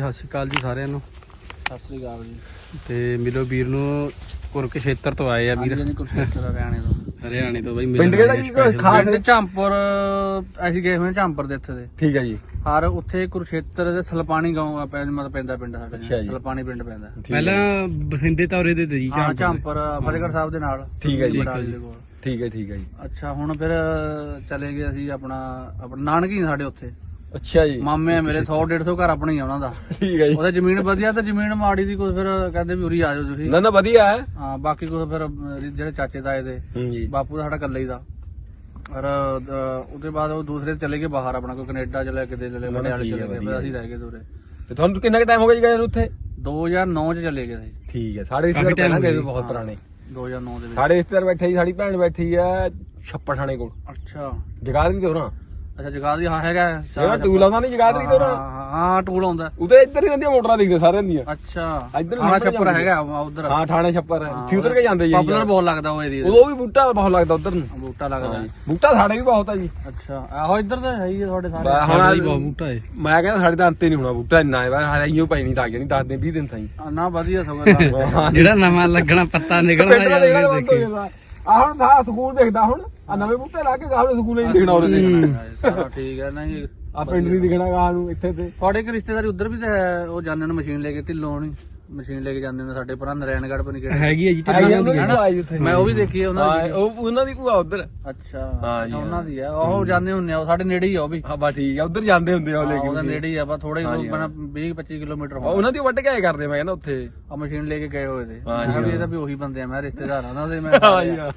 ਸਤਿ ਸ਼੍ਰੀ ਅਕਾਲ ਜੀ ਸਾਰਿਆਂ ਨੂੰ। ਸਤਿ ਸ੍ਰੀ ਅਕਾਲ ਜੀ। ਤੇ ਮਿਲੋ ਵੀਰ ਨੂੰ ਕੁਰਕ ਖੇਤਰ ਤੋਂ ਆਏ ਆ ਵੀਰ। ਹਾਂਜੀ ਕੁਰਸ਼ੇਤਰ ਹਰਿਆਣੇ ਤੋਂ। ਹਰਿਆਣੇ ਤੋਂ ਬਾਈ ਪਿੰਡ ਕਿਹੜਾ ਜੀ? ਕੋਈ ਖਾਸ- ਝਾਂਪੁਰ ਅਸੀਂ ਗਏ ਹੋਏ ਝਾਂਪੁਰ ਦੇ ਇੱਥੇ ਦੇ। ਠੀਕ ਹੈ ਜੀ। ਹਰ ਉੱਥੇ ਕੁਰਸ਼ੇਤਰ ਦੇ ਸਲਪਾਣੀ ਗਾਉਂ ਆ ਪੈਂਦਾ ਮਤਲਬ ਪੈਂਦਾ ਪਿੰਡ ਸਾਡੇ। ਸਲਪਾਣੀ ਪਿੰਡ ਪੈਂਦਾ। ਪਹਿਲਾਂ ਬਸਿੰਦੇ ਤੌਰੇ ਦੇ ਤੇ ਜੀ ਹਾਂ ਝਾਂਪੁਰ ਫਤਿਹਗੜ੍ਹ ਸਾਹਿਬ ਦੇ ਨਾਲ ਠੀਕ ਹੈ ਜੀ। ਠੀਕ ਹੈ ਠੀਕ ਹੈ ਜੀ। ਅੱਛਾ ਹੁਣ ਫਿਰ ਚਲੇ ਗਏ ਅਸੀਂ ਆਪਣਾ ਆਪਣਾ ਨਾਨਕੀ ਸਾਡੇ ਉੱਥੇ। ਅੱਛਾ ਜੀ। ਮਾਮੇ ਆ ਮੇਰੇ 100 150 ਘਰ ਆਪਣੇ ਹੀ ਆ ਉਹਨਾਂ ਦਾ। ਠੀਕ ਹੈ ਜੀ। ਉਹਦੇ ਜ਼ਮੀਨ ਵਧੀਆ ਤੇ ਜ਼ਮੀਨ ਮਾੜੀ ਦੀ ਕੋਈ ਫਿਰ ਕਹਿੰਦੇ ਵੀ ਉਰੀ ਆ ਜਾਓ ਤੁਸੀਂ। ਨਾ ਨਾ ਵਧੀਆ ਹੈ। ਹਾਂ ਬਾਕੀ ਕੋਈ ਫਿਰ ਜਿਹੜੇ ਚਾਚੇ ਤਾਏ ਦੇ ਹੂੰ ਜੀ। ਬਾਪੂ ਦਾ ਸਾਡਾ ਇਕੱਲਾ ਹੀ ਦਾ। ਔਰ ਅਹ, ਉਹਦੇ ਬਾਅਦ ਉਹ ਦੂਸਰੇ ਚਲੇ ਗਏ ਬਾਹਰ ਆਪਣਾ ਕੋਈ ਕੈਨੇਡਾ ਚਲੇ ਕਿਤੇ ਚਲੇ ਨਾ, ਨਾ, ਪਟਿਆਲੇ ਠੀਕ ਚਲੇ ਹੈ, ਗਏ ਫਿਰ ਵਧੀਆ ਅਸੀਂ ਰਹਿ ਗਏ ਦੂਰੇ। ਤੇ ਤੁਹਾਨੂੰ ਕਿੰਨਾ ਕੁ ਟਾਈਮ ਹੋ ਗਿਆ ਜੀ ਗਏ ਨੂੰ ਉੱਥੇ? 2009 ਚ ਚਲੇ ਗਏ ਸੀ ਠੀਕ ਹੈ ਸਾਡੇ ਕਾਫੀ ਰਿਸ਼ਤੇਦਾਰ time ਪਹਿਲਾਂ ਹੋ ਗਏ ਗਈ। ਹੋਏ ਬਹੁਤ ਹਾਂ। ਪੁਰਾਣੇ। 2009 ਦੇ ਵਿੱਚ। ਸਾਡੇ ਰਿਸ਼ਤੇਦਾਰ ਬੈਠੇ ਜੀ ਸਾਡੀ ਭੈਣ ਬੈਠੀ ਆ ਛੱਪੜ ਥਾਣੇ ਕੋਲ। ਅੱਛਾ। ਜਗਾਦਰੀ ਤੋਂ ਨਾ ਅੱਛਾ ਜਗਾਦੀ ਹਾਂ ਹੈਗਾ ਹੈ, ਜਿਹੜਾ ਟੂਲ ਆਉਂਦਾ ਨਹੀਂ ਜਗਾਦਰੀ ਤੋਂ ਨਾ ਹਾਂ, ਹਾਂ, ਹਾਂ ਟੂਲ ਆਉਂਦਾ। ਉਹਦੇ ਇੱਧਰ ਹੀ ਰਹਿੰਦੀਆਂ ਮੋਟਰਾਂ ਦਿਖਦੇ ਸਾਰਿਆਂ ਦੀਆਂ। ਅੱਛਾ। ਇੱਧਰ ਹਾਂ ਛੱਪਰ ਹੈਗਾ ਉਧਰ। ਹਾਂ ਥਾਣੇ ਛੱਪਰ ਉੱਥੇ ਉਧਰ ਕੇ ਜਾਂਦੇ ਜੀ ਪਪੂਲਰ ਬਹੁਤ ਲੱਗਦਾ ਉਹ ਏਰੀਆ ਉਦੋਂ ਵੀ ਬੂਟਾ ਬਹੁਤ ਲੱਗਦਾ ਉਧਰ ਨੂੰ। ਬੂਟਾ ਲੱਗਦਾ ਹਾਂ ਜੀ। ਬੂਟਾ ਸਾਡੇ ਵੀ ਬਹੁਤ ਆ ਜੀ। ਅੱਛਾ ਆਹੋ ਇੱਧਰ ਤਾਂ ਹੈ ਹੀ ਤੁਹਾਡੇ ਸਾਰੇ। ਹੀ ਬਹੁਤ ਬੂਟਾ ਏ। ਮੈਂ ਕਹਿੰਦਾ ਸਾਡੇ ਤਾਂ ਅੰਤੇ ਨਹੀਂ ਹੋਣਾ ਬੂਟਾ ਇੰਨਾ ਹੈ ਬਾਹਰ ਹਾਈਓ ਪਈ ਨਹੀਂ ਲੱਗ ਜਾਣੀ 10 ਦਿਨ 20 ਦਿਨ ਤਾਈਂ। ਆ, ਨਾ ਵਧੀਆ ਸਗੋਂ ਹਾਂ। ਜਿਹੜਾ ਨਵਾਂ ਲੱਗਣਾ ਪੱਤਾ ਨਿਕਲਣਾ ਪਿੰਡ ਦਾ ਦੇਖਣਾ ਯਾਰ ਬੰਦ ਹੋ ਦੇਖੀ। ਜਾਂਦਾ। ਆ ਹੁਣ ਦਾ ਸਕੂਲ ਦੇਖਦਾ ਹੁਣ। ਆ ਨਵੇਂ ਬੂਟੇ ਲਾ ਕੇ ਗਾਹ ਨੂੰ ਸਕੂਲ ਨਹੀਂ ਦਿਖਣਾ ਉਹਦੇ ਤੇ ਸਾਰਾ ਠੀਕ ਹੈ ਨਹੀਂ। ਆ ਪਿੰਡ ਨਹੀਂ ਦਿਖਣਾ ਗਾਹ ਨੂੰ ਇੱਥੇ ਤੇ। ਤੁਹਾਡੇ ਇੱਕ ਰਿਸ਼ਤੇਦਾਰੀ ਉਧਰ ਵੀ ਤਾਂ ਹੈ ਉਹ ਜਾਂਦੇ ਨੇ ਮਸ਼ੀਨ ਲੈ ਕੇ ਢਿੱਲੋਂ ਹੋਣੀ। ਮਸ਼ੀਨ ਲੈ ਕੇ ਜਾਂਦੇ ਨੇ ਸਾਡੇ ਭਰਾ ਨਰੈਣਗੜ੍ਹ ਪਨੀ ਕਿਹੜੇ ਹੈਗੀ ਆ ਜੀ ਆਈ ਢਿੱਲਾਂ ਉਹਨਾਂ ਦੀ ਦੀ ਭੂਆ ਆਈ ਉੱਥੇ ਮੈਂ ਉਹ ਵੀ ਦੇਖੀ ਹੈ ਉਹਨਾਂ ਹਾਂ ਦੀ ਉਹ ਉਹਨਾਂ ਦੀ ਭੂਆ ਉਧਰ ਅੱਛਾ ਹਾਂ ਜੀ, ਉਹਨਾਂ ਹਾਂ। ਦੀ ਆ ਉਹ ਜਾਂਦੇ ਹੁੰਦੇ ਆ ਉਹ ਸਾਡੇ ਨੇੜੇ ਹੀ ਆ ਉਹ ਵੀ ਹਾਂ ਬਾ ਠੀਕ ਆ ਉਧਰ ਜਾਂਦੇ ਹੁੰਦੇ ਆ ਉਹ ਲੈ ਹਾਂ, ਕੇ ਉਹਦੇ ਮਸ਼ੀਨ। ਨੇੜੇ ਹੀ ਆ ਬਸ ਥੋੜੇ ਹਾਂ ਜੀ, ਹਾਂ। 20 25 ਕਿਲੋਮੀਟਰ ਹੋਣਾ ਉਹਨਾਂ ਦੀ ਵੱਢ ਕੇ ਆਏ ਕਰਦੇ ਮੈਂ ਕਹਿੰਦਾ ਉੱਥੇ ਆ ਮਸ਼ੀਨ ਲੈ ਕੇ ਗਏ ਹੋਏ ਤੇ ਹਾਂ ਮੈਂ ਜੀ, ਵੀ ਇਹ ਹਾਂ। ਤਾਂ ਵੀ ਉਹੀ ਬੰਦੇ ਆ ਮੈਂ ਰਿਸ਼ਤੇਦਾਰ ਆ ਉਹਨਾਂ ਦੇ ਮੈਂ ਹਾਂ ਜੀ, ਹਾਂ।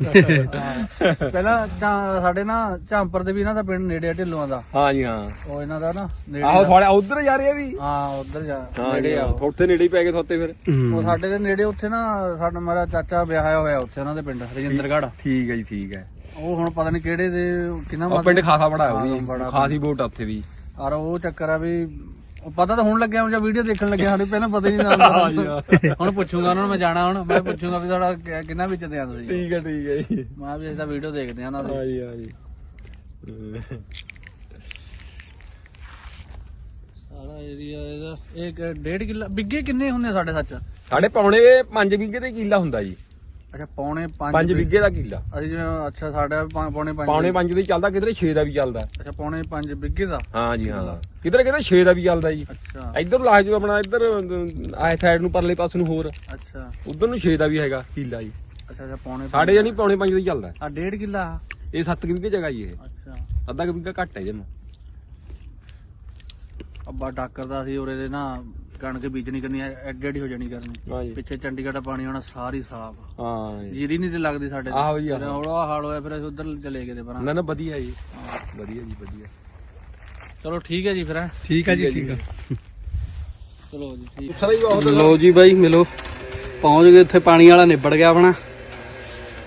ਹਾਂ। ਪਹਿਲਾਂ ਤਾਂ ਸਾਡੇ ਨਾ ਝਾਂਪਰ ਦੇ ਵੀ ਇਹਨਾਂ ਦਾ ਪਿੰਡ ਨੇੜੇ ਆ ਢਿੱਲੋਂ ਦਾ ਹਾਂ ਜੀ ਹਾਂ ਉਹ ਇਹਨਾਂ ਦਾ ਨਾ ਨੇੜੇ ਆਹੋ ਆ। ਤੁਹਾਡੇ ਉਧਰ ਜਾ ਰਹੇ ਆ ਵੀ ਹਾਂ ਉਧਰ ਜਾ ਹਾਂ ਨੇੜੇ ਆ ਉਹ। ਉੱਥੇ ਨੇੜੇ ਹੀ ਪੈ ਗਏ ਥੋਤੇ ਫਿਰ। ਉਹ ਸਾਡੇ ਦੇ ਨੇੜੇ ਉੱਥੇ ਨਾ ਸਾਡਾ ਮੇਰਾ ਚਾਚਾ ਵਿਆਹਿਆ ਹੋਇਆ ਉੱਥੇ ਉਹਨਾਂ ਦੇ ਪਿੰਡ ਰਜਿੰਦਰਗੜ੍ਹ। ਠੀਕ ਹੈ ਜੀ ਠੀਕ ਹੈ। ਉਹ ਹੁਣ ਪਤਾ ਨਹੀਂ ਕਿਹੜੇ ਦੇ ਕਿੰਨਾ ਉਹ ਪਿੰਡ ਖਾਸਾ ਬੜਾ ਹੈ ਉਹ ਵੀ। ਖਾਸੀ ਵੋਟ ਆ ਉੱਥੇ ਵੀ। ਔਰ ਉਹ ਚੱਕਰ ਆ ਵੀ ਪਤਾ ਤਾਂ ਹੁਣ ਲੱਗਿਆ ਹੁਣ ਜਦ ਵੀਡੀਓ ਦੇਖਣ ਲੱਗਿਆ ਸਾਡੇ ਪਹਿਲਾਂ ਪਤਾ ਹੀ ਨਹੀਂ ਜੀ, ਲੱਗਦਾ ਹੁਣ ਪੁੱਛੂਗਾ ਉਹਨਾਂ ਨੂੰ ਮੈਂ ਜਾਣਾ ਹੁਣ ਮੈਂ ਪੁੱਛੂਗਾ ਵੀ ਕਿ- ਕਿੰਨਾ ਵਿੱਚ ਦੇ ਆ ਤੁਸੀਂ। ਠੀਕ ਹੈ ਠੀਕ ਹੈ ਜੀ। ਮੈਂ ਵੀ ਦਾ ਵੀਡੀਓ ਦੇਖਦੇ ਆ ਉਹਨਾਂ ਦੀ। ਹਾਂ ਜੀ ਹਾਂ ਜੀ ਸਾਰਾ ਏਰੀਆ ਇਹਦਾ। ਇੱਕ ਡੇਢ ਕਿੱਲਾ ਬਿੱਗੇ ਕਿੰਨੇ ਹੁੰਦੇ ਆ ਸਾਡੇ ਸੱਚ? ਸਾਡੇ ਪੌਣੇ 5 ਵਿਗੇ ਤੇ ਕਿੱਲਾ ਹੁੰਦਾ ਜੀ। ਅੱਛਾ ਪੌਣੇ 5 5 ਵਿਗੇ ਦਾ ਕਿੱਲਾ। ਅਸੀਂ ਜਿਵੇਂ ਅੱਛਾ ਸਾਡਾ ਪੌਣੇ 5 ਪੌਣੇ 5 ਦੇ ਚੱਲਦਾ ਕਿਧਰੇ 6 ਦਾ ਵੀ ਚੱਲਦਾ। ਅੱਛਾ ਪੌਣੇ 5 ਬਿੱਗੇ ਦਾ? ਹਾਂ ਜੀ ਹਾਂ ਕਿਧਰੇ ਕਿਧਰੇ 6 ਦਾ ਵੀ ਚੱਲਦਾ ਜੀ। ਅੱਛਾ। ਇੱਧਰ ਲਾ ਜੋ ਆਪਣਾ ਇੱਧਰ ਆਏ ਸਾਈਡ ਨੂੰ ਪਰਲੇ ਪਾਸ ਨੂੰ ਹੋਰ। ਅੱਛਾ। ਉਧਰ ਨੂੰ 6 ਦਾ ਵੀ ਹੈਗਾ ਕਿੱਲਾ ਜੀ। ਅੱਛਾ ਅੱਛਾ ਪੌਣੇ ਸਾਡੇ ਜਾਨੀ ਪੌਣੇ 5 ਦਾ ਚੱਲਦਾ। ਆ ਡੇਢ ਕਿੱਲਾ? ਇਹ 7 ਵਿਗੇ ਜਗ੍ਹਾ ਜੀ ਇਹ। ਅੱਛਾ। ਅੱਧਾ ਕੁ ਵਿਗਾ ਘੱਟ ਹੈ ਜਮ ਅੱਬਾ ਡਾਕਰ ਦਾ ਸੀ ਉਰੇ ਦੇ ਨਾ ਕਣਕ ਬੀਜਣੀ ਕਰਨੀ ਐਡੀ ਐਡੀ ਹੋ ਜਾਣੀ ਕਰਨੀ। ਹਾਂ ਪਿੱਛੇ ਚੰਡੀਗੜ੍ਹ ਦਾ ਪਾਣੀ ਆਉਣਾ ਸਾਰੀ ਸਾਫ਼। ਹਾਂ। ਜੀ ਜੀਰੀ ਨਹੀਂ ਤੇ ਲੱਗਦੀ ਸਾਡੇ ਆਹੋ ਜੀ। ਹੌਲਾ ਹਾਲ ਹੋਇਆ ਫਿਰ ਅਸੀਂ ਉਧਰ ਚਲੇ ਗਏ ਤੇ ਪਰਾਂ ਨਾ ਨਾ ਵਧੀਆ ਜੀ। ਹਾਂ। ਵਧੀਆ ਜੀ ਵਧੀਆ। ਚਲੋ ਠੀਕ ਹੈ ਜੀ ਫਿਰ ਹੈਂ। ਠੀਕ ਆ ਜੀ ਠੀਕ ਆ ਚਲੋ ਜੀ ਠੀਕ ਹੀ। ਲੋ ਜੀ ਬਾਈ ਮਿਲੋ। ਪਹੁੰਚ ਗਏ ਇੱਥੇ ਪਾਣੀ ਵਾਲਾ ਨਿਬੜ ਗਿਆ ਆਪਣਾ।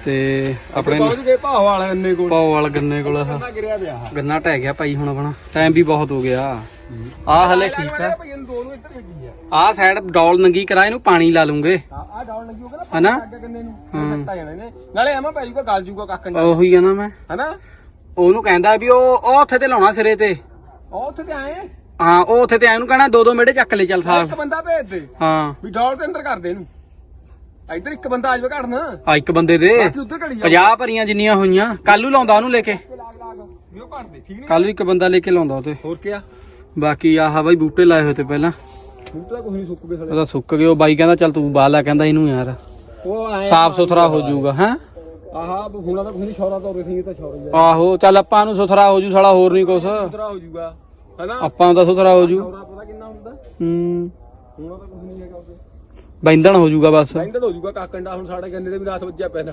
ਤੇ ਆਪਣੇ ਪਹੁੰਚ ਗਏ ਭਾਵ ਵਾਲੇ ਇੰਨੇ ਕੋਲ। ਪਾਉ ਵਾਲ ਗੰਨੇ ਕੋਲ ਆਹ। ਕਿੰਨਾ ਗਿਰਿਆ ਪਿਆ ਗੰਨਾ ਟਹਿ ਗਿਆ ਭਾਈ ਹੁਣ ਆਪਣਾ। ਟਾਈਮ ਵੀ ਬਹੁਤ ਹੋ ਗਿਆ। ਆ ਹਲੇ ਠੀਕ ਆ। ਭਾਈ ਇਹਨੂੰ ਦੋ ਨੂੰ ਇੱਧਰ ਲੱਗੀ ਆ। ਆ ਸਾਈਡ ਡੌਲ ਨੰਗੀ ਕਰਾ ਇਹਨੂੰ ਪਾਣੀ ਲਾ ਲੂੰਗੇ। ਆ ਡਾਉਣ ਲੱਗੀ ਹੋਗਾ ਨਾ ਹਨਾ? ਅੱਗੇ ਕੰਨੇ ਨੂੰ। ਹਾਂ। ਕੱਟਾ ਜਾਣਾ ਨੇ ਨਾਲੇ ਐਵੇਂ ਪੈ ਜੂਗਾ ਗਲ ਜੂਗਾ ਕੱਖ ਨਾ ਉਹੀ ਆ ਨਾ ਮੈਂ। ਹਨਾ? ਉਹਨੂੰ ਕਹਿੰਦਾ ਵੀ ਉਹ ਉਹ ਉੱਥੇ ਤੇ ਲਾਉਣਾ ਸਿਰੇ ਤੇ। ਉਹ ਉੱਥੇ ਤੇ ਆਏ? ਹਾਂ ਉਹ ਉੱਥੇ ਤੇ ਐਨੂੰ ਕਹਿਣਾ ਦੋ ਦੋ ਮੇੜੇ ਚੱਕ ਲੈ ਚੱਲ ਇੱਕ ਸਾਲ ਬੰਦਾ ਭੇਜ ਦੇ। ਹਾਂ। ਵੀ ਡੌਲ ਦੇ ਅੰਦਰ ਕਰ ਦੇ ਇਹਨੂੰ। ਇੱਧਰ ਇੱਕ ਬੰਦਾ ਆ ਜਾਵੇ ਘੜਨਾ। ਆ ਇੱਕ ਬੰਦੇ ਦੇ। ਬਾਕੀ ਉੱਧਰ ਘੜੀ ਜਾ 50 ਭਰੀਆਂ ਜਿੰਨੀਆਂ ਹੋਈਆਂ। ਕੱਲੂ ਲਾਉਂਦਾ ਉਹਨੂੰ ਲੈ ਕੇ। ਲਾਗ ਲਾਗ ਵੀ ਉਹ ਘੜ ਦੇ ਠੀਕ ਨਹੀਂ? ਕੱਲ ਇੱਕ ਬੰਦਾ ਲੈ ਕੇ ਲਾਉਂਦਾ ਉਤੇ ਹੋਰ ਕੀ ਆ ਬਾਕੀ ਆਹ ਬਾਈ ਬੂਟੇ ਲਾਏ ਹੋਏ ਤੇ ਪਹਿਲਾਂ। ਬੂਟਾ ਕੁਝ ਨਹੀਂ ਸੁੱਕ ਗਏ ਸਾਲੇ ਉਹਦਾ ਸੁੱਕ ਗਏ ਉਹ ਬਾਈ ਕਹਿੰਦਾ ਚੱਲ ਤੂੰ ਬਾਹਰ ਲੈ ਕਹਿੰਦਾ ਇਹਨੂੰ ਯਾਰ। ਉਹ ਆਏ ਸਾਫ਼ ਸੁਥਰਾ ਹੋ ਜਾਊਗਾ ਹੈ? ਆਹਾ ਹੁਣਾ ਤਾਂ ਕੁਝ ਨਹੀਂ ਛੋਰਾ ਤੋਂ ਰਸੀ ਤਾਂ ਹੀ ਆ। ਆਹੋ ਚੱਲ ਆਪਾਂ ਨੂੰ ਸੁਥਰਾ ਹੋ ਜੂ ਸਾਲਾ ਹੋਰ ਨਹੀਂ ਕੁਛ। ਸੁਥਰਾ ਹੋ ਜਾਊਗਾ ਹਨਾ? ਆਪਾਂ ਨੂੰ ਤਾਂ ਸੁਥਰਾ ਹੋ ਜੂ। ਛੋਰਾ ਪਤਾ ਕਿੰਨਾ ਹੁੰਦਾ? ਹੂੰ। ਹੁਣਾ ਤਾਂ ਕੁਝ ਨਹੀਂ ਹੈਗਾ ਉਹਦੇ ਬੈਂਦਣ ਹੋ ਜੂਗਾ ਬਸ। ਬੈਂਡਡ ਹੋ ਜਾਊਗਾ ਕਾਕੰਡਾ ਹੁਣ ਸਾਡੇ ਗੰਨੇ ਦੇ ਵੀ ਰਾਤ ਵੱਜਿਆ ਪੈਂਦਾ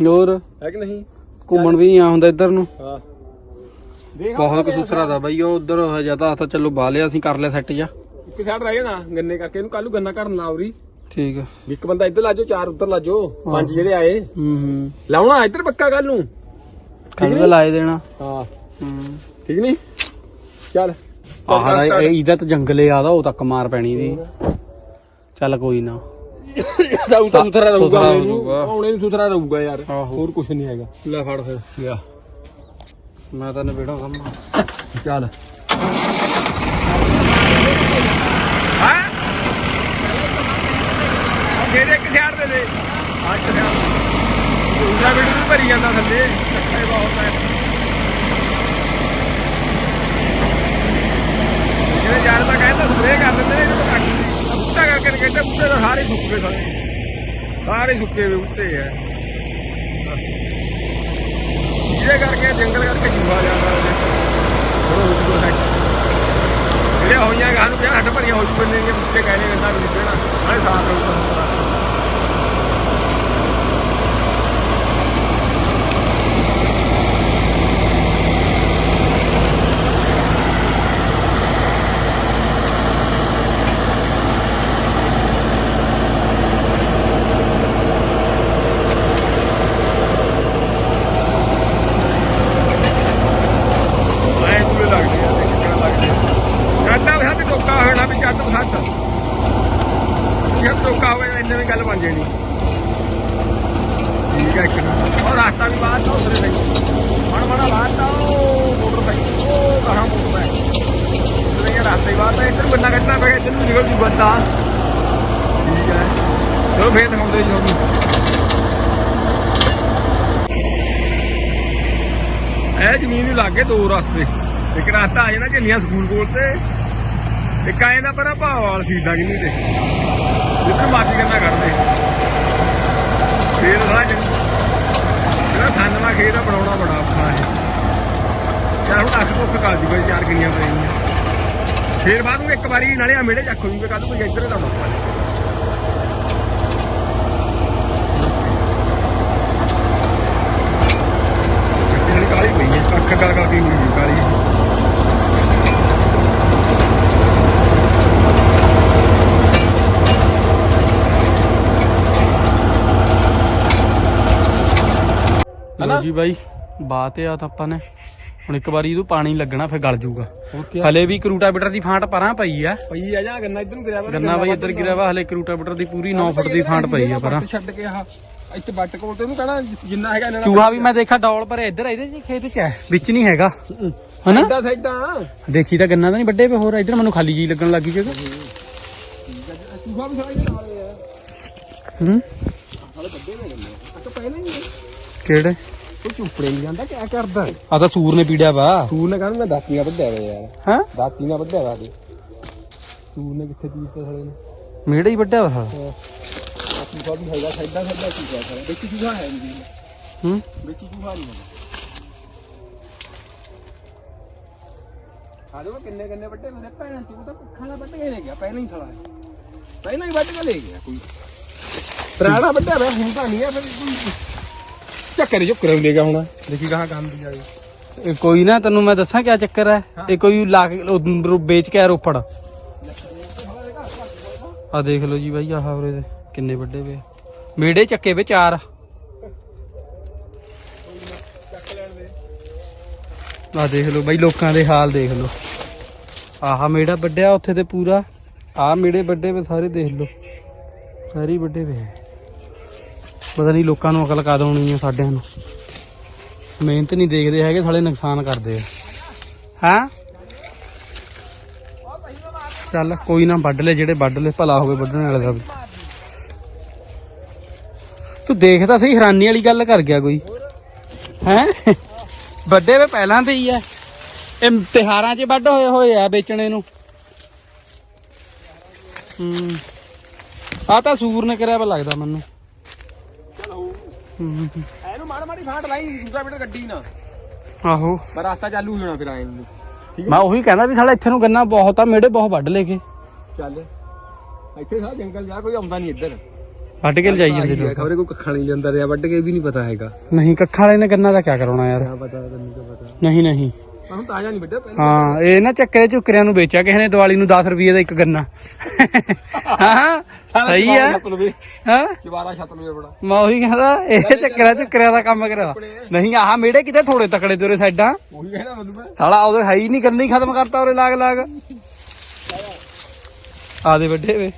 ਹੋਰ? ਹੈ ਕਿ ਨਹੀਂ? ਘੁੰਮਣ ਵੀ ਨਹੀਂ ਆ ਹੁੰਦਾ ਇੱਧਰ ਨੂੰ। ਹਾਂ। ਦੇਖ ਬਹੁਤ ਕੁ ਸੁਥਰਾ ਦਾ ਬਾਈ ਉਹ ਉਧਰ ਜ਼ਿਆਦਾ ਤਾਂ ਚਲੋ ਲਿਆ ਅਸੀਂ ਕਰ ਲਿਆ ਸੈੱਟ ਜਾ ਇੱਕ ਸਾਈਡ ਰਹਿ ਜਾਣਾ ਗੰਨੇ ਕਰਕੇ ਇਹਨੂੰ ਕੱਲ ਨੂੰ ਗੰਨਾ ਘੜਨ ਨਾ ਉਰੀ। ਠੀਕ ਆ। ਇੱਕ ਬੰਦਾ ਇੱਧਰ ਲਾਜੋ ਚਾਰ ਉੱਧਰ ਲਾਜੋ ਪੰਜ ਜਿਹੜੇ ਆਏ। ਹੂੰ ਹੂੰ। ਲਾਉਣਾ ਇੱਧਰ ਪੱਕਾ ਕੱਲ ਨੂੰ। ਕੱਲ ਲਾਏ ਦੇਣਾ। ਹਾਂ। ਹੂੰ। ਠੀਕ ਨਹੀਂ? ਚੱਲ। ਆਹ ਇਹ ਇਹਦਾ ਤਾਂ ਜੰਗਲੇ ਆਦਾ ਉਹ ਤੱਕ ਮਾਰ ਪੈਣੀ ਦੀ। ਚੱਲ ਕੋਈ ਨਾ। ਤਾਂ ਉਹ ਰਹੂਗਾ ਸੁਥਰਾ ਆਉਣੇ ਨੂੰ ਰਹੂਗਾ ਯਾਰ। ਹੋਰ ਕੁਝ ਨਹੀਂ ਹੈਗਾ। ਲੈ ਫੜ ਫਿਰ। ਲਿਆ। ਮੈਂ ਤਾਂ ਨਵੇੜਾ ਕੰਮ। ਚੱਲ। ਫੇਰ ਇੱਕ ਛੱਡ ਦੇ ਦੇ। ਅੱਠ ਦਾ ਉਹਦਾ ਵੀ ਭਰੀ ਜਾਂਦਾ ਥੱਲੇ। ਇਹ ਬਹੁਤ ਹੈ। ਜਿਹੜੇ ਜਾਣ ਤਾਂ ਕਹਿੰਦਾ ਸਪਰੇ ਕਰ ਦਿੰਦੇ ਨੇ ਇਹ ਤਾਂ ਕੱਟ ਬੂਟੇ ਤਾਂ ਸਾਰੇ ਸੁੱਕ ਗਏ ਸਾਰੇ। ਸਾਰੇ ਸੁੱਕੇ ਹੋਏ ਬੂਟੇ ਆ ਇਹਦੇ ਕਰਕੇ ਜੰਗਲ ਕਰਕੇ ਜੂਆ ਜਾਂਦਾ ਜਿਹੜੇ ਹੋਈਆਂ ਗਾਂ ਨੂੰ ਕਿਹਾ ਹੱਟ ਭਰੀਆਂ ਹੋ ਜੂ ਬੰਦੇ ਦੀਆਂ ਬੂਟੇ ਕਹਿੰਦੇ ਗੰਦਾ ਨੂੰ ਨਿਕਲਣਾ ਨਾਲੇ ਸਾਫ਼ ਰਹੂਗਾ ਐ ਪੂਰੇ ਲੱਗਦੇ ਆ ਕਿਹੜਾ ਲੱਗਦੇ ਕਾਟਾ ਵੀ ਹੱਥ ਟੋਕਾ ਹੋਣਾ ਵੀ ਕੱਟ ਹੱਥ ਜਦ ਟੋਕਾ ਹੋਵੇ ਇੰਨੇ ਵੀ ਗੱਲ ਬਣ ਜਾਣੀ ਠੀਕ ਹੈ ਇੱਕ ਔਰ ਰਾਸਤਾ ਵੀ ਬਾਹਰ ਤੋਂ ਉਸਰੇ ਨਹੀਂ ਮਣ ਮਣਾ ਬਾਹਰ ਤਾਂ ਉਹ ਮੋਟਰਸਾਈਕਲ ਉਹ ਕਹਾਂ ਮੋਟਰਸਾਈਕਲ ਤੇ ਇਹ ਰਾਸਤਾ ਹੀ ਬਾਹਰ ਤਾਂ ਇੱਧਰ ਬੰਨਾ ਕੱਟਣਾ ਪਏਗਾ ਇੱਧਰ ਨੂੰ ਨਿਕਲ ਜੂ ਬੰਦਾ ਠੀਕ ਹੈ ਚਲੋ ਫੇਰ ਦਿਖਾਉਂਦੇ ਜੀ ਤੁਹਾਨੂੰ ਇਹ ਜ਼ਮੀਨ ਨੂੰ ਲੱਗੇ ਦੋ ਰਸਤੇ। ਇੱਕ ਰਸਤਾ ਆ ਜਾਣਾ ਝੱਲੀਆਂ ਸਕੂਲ ਕੋਲ ਤੇ, ਇੱਕ ਆ ਜਾਂਦਾ ਪਰ ਭਾਵਾਲ ਸੀਦਾ ਕਿੰਨੀ ਤੇ। ਜਿੱਧਰ ਮਾਤੀ ਕਰਨਾ ਕਰਦੇ ਫੇਰ ਸਾਰਾ ਜਿਹੜਾ ਸੰਨਵਾ ਖੇਤ ਆ, ਬਣਾਉਣਾ ਬੜਾ ਔਖਾ ਹੈ। ਯਾਰ ਹੁਣ ਅੱਖ ਧੁੱਖ ਕਰ ਜੂਗਾ ਚਾਰ ਕਿੰਨੀਆਂ ਪੈਣੀਆਂ ਫੇਰ ਬਾਅਦ ਨੂੰ ਇੱਕ ਵਾਰੀ ਨਾਲੇ ਆ ਮੇੜੇ ਚੱਕ ਜੂਗੇ ਕੱਲ ਕੋਈ ਇੱਧਰ ਦਾ ਮਸਲਾ ਕਾਲੀ ਪਈ ਹੈ। ਅੱਖ ਕਾ ਕਾ ਕੀ ਹੋਈ ਕਾਲੀ। ਲਓ ਜੀ ਬਾਈ ਬਾਤ ਆ ਤਾਂ ਆਪਾਂ ਨੇ। ਹੁਣ ਇੱਕ ਵਾਰੀ ਇਹਨੂੰ ਪਾਣੀ ਲੱਗਣਾ ਫਿਰ ਗਲ ਜੂਗਾ। ਓਕੇ ਹਲੇ ਵੀ ਕਰੂਟਾ ਬਿਟਰ ਦੀ ਫਾਂਟ ਪਰਾਂ ਪਈ ਆ। ਪਈ ਆ ਜਾਂ ਗੰਨਾ ਇੱਧਰ ਨੂੰ ਗਿਰਿਆ ਵਾ? ਗੰਨਾ ਬਾਈ ਇੱਧਰ ਗਿਰਿਆ ਵਾ ਹਲੇ ਕਰੂਟਾ ਬਿਟਰ ਦੀ ਪੂਰੀ 9 ਫੁੱਟ ਦੀ ਫਾਂਟ ਪਈ ਆ ਪਰਾਂ। ਛੱਡ ਕੇ ਆਹ। ਇੱਥੇ ਬੱਟ ਕੋਲ ਤੇ ਉਹਨੂੰ ਕਹਣਾ ਜਿੰਨਾ ਹੈਗਾ ਇਹਨਾਂ ਚੂਹਾ ਵੀ ਮੈਂ ਦੇਖਾ ਡੌਲ ਪਰ ਇੱਧਰ ਇਹਦੇ ਜੀ ਖੇਤ ਚ ਹੈ ਵਿੱਚ ਨਹੀਂ ਹੈਗਾ। ਹਨਾ? ਸਾਈਡਾਂ ਸਾਈਡਾਂ। ਦੇਖੀ ਤਾਂ ਗੰਨਾ ਤਾਂ ਨਹੀਂ ਵੱਡੇ ਪਏ ਹੋਰ ਇੱਧਰ ਮੈਨੂੰ ਖਾਲੀ ਜੀ ਲੱਗਣ ਲੱਗੀ ਜਗ੍ਹਾ। ਚੂਹਾ ਵੀ ਸਾਈਡ ਦੇ ਨਾਲ ਆ। ਹੂੰ? ਹਾਲੇ ਵੱਡੇ ਹੋ ਗਏ ਆ ਤਾਂ ਪਹਿਲਾਂ ਹੀ ਕਿਹੜੇ? ਉਹ ਚੁੱਪੜੇ ਨਹੀਂ ਜਾਂਦਾ ਕਿਆ ਕਰਦਾ? ਆ ਤਾਂ ਸੂਰ ਨੇ ਪੀੜਿਆ ਵਾ। ਸੂਰ ਨੇ ਕਹਿੰਦਾ ਮੈਂ ਦਾਤੀਆਂ ਵੱਢਿਆ ਵੇ ਯਾਰ। ਹਾਂ? ਦਾਤੀਆਂ ਵੱਢਿਆ ਵਾ ਸੂਰ ਨੇ ਕਿੱਥੇ ਪੀਤਾ ਸਾਲੇ ਨੇ? ਮੇੜਾ ਹੀ ਵੱਡਿਆ ਵਾ। ਚੂਹਾ ਵੀ ਹੈਗਾ ਸਾਈਡਾਂ ਸਾਈਡਾਂ ਚੂਹਾ ਸਾਲਾ ਵਿੱਚ ਚੂਹਾ ਹੈ ਨਹੀਂ। ਹੂੰ? ਵਿੱਚ ਚੂਹਾ ਨਹੀਂ ਹੈਗਾ। ਆ ਦੇਖੋ ਕਿੰਨੇ ਕਿੰਨੇ ਵੱਡੇ ਮੇਰੇ ਭੈਣ ਤੂੰ ਤਾਂ ਕੁੱਖਾਂ ਦਾ ਵੱਢ ਕੇ ਲੈ ਗਿਆ ਪਹਿਲਾਂ ਹੀ ਸਾਲਾ ਪਹਿਲਾਂ ਹੀ ਵੱਢ ਕੇ ਲੈ ਗਿਆ ਕੋਈ। ਪੁਰਾਣਾ ਵੱਡਾ ਵੇ ਹੁਣ ਤਾਂ ਨਹੀਂ ਆ ਫਿਰ ਕੋਈ। ਚੱਕਰ ਚੁੱਕਰ ਲੈ ਗਿਆ ਹੁਣ। ਦੇਖੀ ਕਹਾਂ ਕੰਮ ਦੀ ਆਈ ਇਹ। ਕੋਈ ਨਾ ਤੈਨੂੰ ਮੈਂ ਦੱਸਾਂ ਕਿਆ ਚੱਕਰ ਹੈ? ਇਹ ਕੋਈ ਲਾ ਕੇ ਉਹ ਰੋ- ਵੇਚ ਕੇ ਆਇਆ ਰੋਪੜ। ਆ ਦੇਖ ਲਓ ਜੀ ਬਾਈ ਆਹ ਉਰੇ ਦੇ। ਕਿੰਨੇ ਵੱਡੇ ਵੇ? ਮੇੜੇ ਚੱਕੇ ਵੇ ਚਾਰ। ਚੱਕ ਆ ਦੇਖ ਲਓ ਬਾਈ, ਲੋਕਾਂ ਦੇ ਹਾਲ ਦੇਖ ਲਓ। ਆਹ ਮੇੜਾ ਵੱਡਿਆ ਉੱਥੇ ਤੇ ਪੂਰਾ। ਆਹ ਮੇੜੇ ਵੱਡੇ ਵੇ, ਸਾਰੇ ਦੇਖ ਲਓ। ਸਾਰੇ ਵੱਡੇ ਵੇ। ਪਤਾ ਨਹੀਂ ਲੋਕਾਂ ਨੂੰ ਅਕਲ ਕਦ ਆਉਣੀ ਆ ਸਾਡਿਆਂ ਨੂੰ। ਮਿਹਨਤ ਨਹੀਂ ਦੇਖਦੇ ਹੈਗੇ, ਸਾਲੇ ਨੁਕਸਾਨ ਕਰਦੇ ਆ। ਹਾਂ? ਚੱਲ, ਕੋਈ ਨਾ ਵੱਢ ਲੈ, ਜਿਹੜੇ ਵੱਢ ਲੈ, ਭਲਾ ਹੋਵੇ ਵੱਢਣ ਵਾਲੇ ਦਾ ਵੀ। ਤੂੰ ਦੇਖ ਤਾਂ ਸਹੀ ਹੈਰਾਨੀ ਵਾਲੀ ਗੱਲ ਕਰ ਗਿਆ ਕੋਈ। ਹੈ? ਵੱਡੇ ਵੇ ਪਹਿਲਾਂ ਤੇ ਹੀ ਆ। ਇਹ ਤਿਹਾਰਾਂ 'ਚ ਵੱਢ ਹੋਏ ਹੋਏ ਆ ਵੇਚਣੇ ਨੂੰ। ਹੂੰ। ਆ ਤਾਂ ਸੂਰ ਨੇ ਕਰਿਆ ਵਾ ਲੱਗਦਾ ਮੈਨੂੰ। ਚਲ। ਹੋ। ਹੂੰ ਇਹਨੂੰ ਮਾੜ ਮਾੜੀ ਫਾਟ ਲਾਈ ਦੂਜਾ ਬੇਟਾ ਗੱਡੀ ਨਾ। ਆਹੋ। ਪਰ ਰਸਤਾ ਚਾਲੂ ਹੋ ਜਾਣਾ ਫਿਰ ਆਏ ਨੂੰ। ਠੀਕ ਮੈਂ ਉਹੀ ਕਹਿੰਦਾ ਵੀ ਸਾਲਾ ਇੱਥੇ ਨੂੰ ਗੰਨਾ ਬਹੁਤ ਆ ਮੇੜੇ ਬਹੁਤ ਵੱਢ ਲੈ ਕੇ। ਚੱਲ। ਇੱਥੇ ਸਾਰਾ ਜੰਗਲ ਜਾ ਕੋਈ ਆਉਂਦਾ ਨਹੀਂ ਇੱਧਰ। ਵੱਢ ਕੇ ਲਿਜਾਈ ਜਾਂਦੇ ਲੋਕ। ਖਬਰੇ ਕੋਈ ਕੱਖਾਂ ਨਹੀਂ ਲੈਂਦਾ ਰਿਹਾ ਵੱਢ ਕੇ ਵੀ ਨਹੀਂ ਪਤਾ ਹੈਗਾ। ਨਹੀਂ ਕੱਖਾਂ ਵਾਲੇ ਨੇ ਗੰਨਾ ਦਾ ਕੀ ਕਰਾਉਣਾ ਯਾਰ। ਕਿਆ ਪਤਾ ਤੈਨੂੰ ਕਿਆ ਪਤਾ। ਨਹੀਂ ਨਹੀਂ। ਹੁਣ ਤਾਜ਼ਾ ਨਹੀਂ ਵੱਢਿਆ ਪਹਿਲਾਂ ਹਾਂ ਇਹ ਨਾ ਚੱਕਰੇ ਝੁਕਰਿਆਂ ਨੂੰ ਵੇਚਿਆ ਕਿਸੇ ਨੇ ਦੀਵਾਲੀ ਨੂੰ 10 ਰੁਪਏ ਦਾ ਇੱਕ ਗੰਨਾ। ਹਾਂ ਸਹੀ ਆ। ਹਾਂ। ਚਵਾਰਾ ਛੱਤ ਲਵੇ ਬੜਾ ਮੈਂ ਉਹੀ ਕਹਿੰਦਾ ਇਹ ਚੱਕਰਾ ਦਾ ਕੰਮ ਕਰਿਆ। ਨਹੀਂ ਆਹ ਮੇੜੇ ਕਿਤੇ ਥੋੜੇ ਤਕੜੇ ਤੇਰੇ ਸਾਈਡਾਂ। ਉਹੀ ਕਹਿਣਾ ਮੈਨੂੰ ਮੈਂ। ਸਾਲਾ ਉਹਦੇ ਹੈ ਹੀ ਨਹੀਂ ਹੀ ਖਤਮ ਕਰਤਾ ਉਹਦੇ ਲਾਗ ਲਾਗ ਆਦੇ ਵੱਡੇ ਵੇ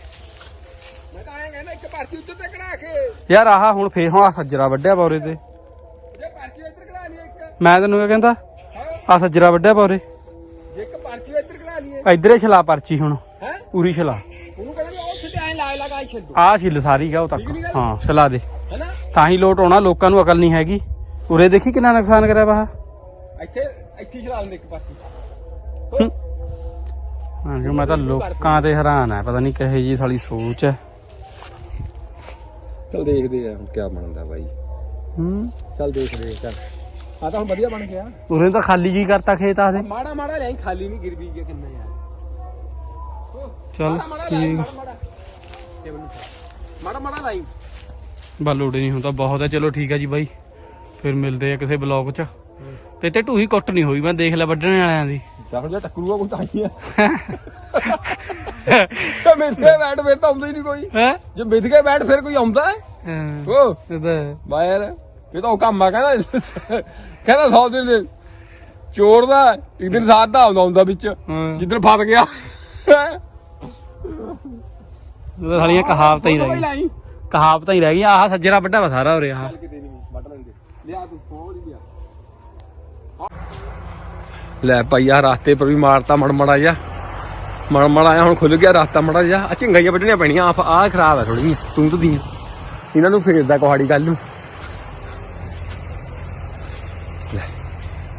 ਮੈਂ ਤਾਂ ਐਂ ਕਹਿੰਦਾ ਇੱਕ ਪਰਚੀ ਉੱਤੇ ਤੇ ਕਢਾ ਕੇ ਯਾਰ ਆਹ ਹੁਣ ਫੇਰ ਹੁਣ ਸੱਜਰਾ ਵੱਡਿਆ ਪੌਰੇ ਤੇ ਜੇ ਪਰਚੀ ਇੱਧਰ ਕਢਾ ਲਈ ਇੱਕ। ਮੈਂ ਤੈਨੂੰ ਕਿਆ ਕਹਿੰਦਾ? ਆ ਸੱਜਰਾ ਵੱਡਿਆ ਪੌਰੇ ਜੇ ਇੱਕ ਪਰਚੀ ਇੱਧਰ ਕਢਾ ਲਈਏ। ਇਧਰੇ ਛਲਾ ਪਰਚੀ ਹੁਣ। ਹੈ? ਪੂਰੀ ਛਲਾ। ਉਹਨੂੰ ਕਹਿੰਦਾ ਵੀ ਉਹ ਸਿੱਧੇ ਐਂ ਲਾਏ ਲਗਾ ਛੱਡੋ ਆਹ ਛਿੱਲ ਸਾਰੀ ਗਾ ਉਹ ਤੱਕ। ਹਾਂ ਛਲਾ ਦੇ। ਹੈਨਾ? ਤਾਂ ਹੀ ਲੋਟ ਆਉਣਾ ਲੋਕਾਂ ਨੂੰ ਅਕਲ ਨਹੀਂ ਹੈਗੀ। ਉਰੇ ਦੇਖੀ ਕਿੰਨਾ ਨੁਕਸਾਨ ਕਰਿਆ ਵਾ ਇੱਥੇ ਇੱਥੇ ਚਲਾ ਲੈਂਦੇ ਇੱਕ ਪਾਸੇ ਹਾਂ। ਮੈਂ ਤਾਂ ਲੋਕਾਂ ਤੇ ਹੈਰਾਨ ਆ ਪਤਾ ਨਹੀਂ ਕਹੇ ਜੀ ਸਾਲੀ ਸੋਚ ਹੈ ਚਲ ਦੇਖਦੇ ਆ ਹੁਣ ਕੀ ਬਣਦਾ ਬਾਈ। ਹੂੰ। ਚਲ ਦੇਖਦੇ ਆ ਚੱਲ। ਆ ਤਾਂ ਹੁਣ ਵਧੀਆ ਬਣ ਗਿਆ। ਉਰੇ ਤਾਂ ਖਾਲੀ ਜੀ ਕਰਤਾ ਖੇਤ ਆ ਦੇ ਮਾੜਾ ਮਾੜਾ ਰਹਿ ਖਾਲੀ ਨਹੀਂ ਗਿਰ ਵੀ ਗਿਆ ਕਿੰਨਾ ਯਾਰ। ਚੱਲ ਠੀਕ। ਮਾੜਾ ਮਾੜਾ। ਲਾਈ। ਬਾ ਲੋੜ ਨਹੀਂ ਹੁੰਦਾ ਬਹੁਤ ਹੈ। ਚਲੋ ਠੀਕ ਹੈ ਜੀ ਬਾਈ। ਫਿਰ ਮਿਲਦੇ ਆ ਕਿਸੇ ਬਲੌਗ 'ਚ। ਤੇ ਤੇ ਢੂਹੀ ਕੁੱਟ ਨਹੀਂ ਹੋਈ ਮੈਂ ਦੇਖ ਲਿਆ ਵੱਢਣ ਵਾਲਿਆਂ ਦੀ। ਜਾ ਹੁਣ ਜੇ ਟੱਕਰੂਗਾ ਕੋਈ ਤਾਂ ਆਈ ਆ। ਤੇ ਮਿੱਥ ਕੇ ਬੈਠ ਫਿਰ ਤਾਂ ਆਉਂਦਾ ਹੀ ਨਹੀਂ ਕੋਈ। ਹੈ? ਜੇ ਮਿੱਥ ਕੇ ਬੈਠ ਫਿਰ ਕੋਈ ਆਉਂਦਾ? ਹੈ। ਓ ਇਹਦਾ ਬਾਇਰ ਇਹ ਤਾਂ ਉਹ ਕੰਮ ਆ ਕਹਿੰਦਾ ਕਹਿੰਦਾ 100 ਦਿਨ ਦੇ ਚੋਰ ਦਾ ਇੱਕ ਦਿਨ ਸਾਥ ਦਾ ਆਉਂਦਾ ਹੁੰਦਾ ਵਿੱਚ। ਹਾਂ। ਜਿੱਦਣ ਫਸ ਗਿਆ। ਸਾਲੀਆਂ ਕਹਾਵਤਾਂ ਹੀ ਰਹਿ ਗਈਆਂ। ਕਹਾਵਤਾਂ ਹੀ ਰਹਿ ਗਈਆਂ। ਆਹ ਸੱਜਰਾ ਵੱਡਾ ਵਾ ਸਾਰਾ ਉਰੇ ਆਹ। ਕਿਤੇ ਨਹੀਂ ਵੱਢ ਲੈਂਦੇ। ਲਿਆ ਤੂੰ ਹੋਰ ਹੀ ਲਿਆ ਲੈ ਭਾਈ ਆ ਰਾਸਤੇ ਪਰ ਵੀ ਮਾਰਤਾ ਮੜਮੜਾ ਜਾ ਮੜਮੜਾ ਆ ਹੁਣ ਖੁੱਲ ਗਿਆ ਰਸਤਾ ਮੜਾ ਜਾ ਆ ਝਿੰਗਾਈਆਂ ਵੱਢਣੀਆਂ ਪੈਣੀਆਂ ਆ ਆ ਖਰਾਬ ਆ ਥੋੜੀ ਤੂੰ ਤਾਂ ਦੀਆਂ। ਇਹਨਾਂ ਨੂੰ ਫੇਰਦਾ ਕੁਹਾੜੀ ਗੱਲ ਨੂੰ। ਲੈ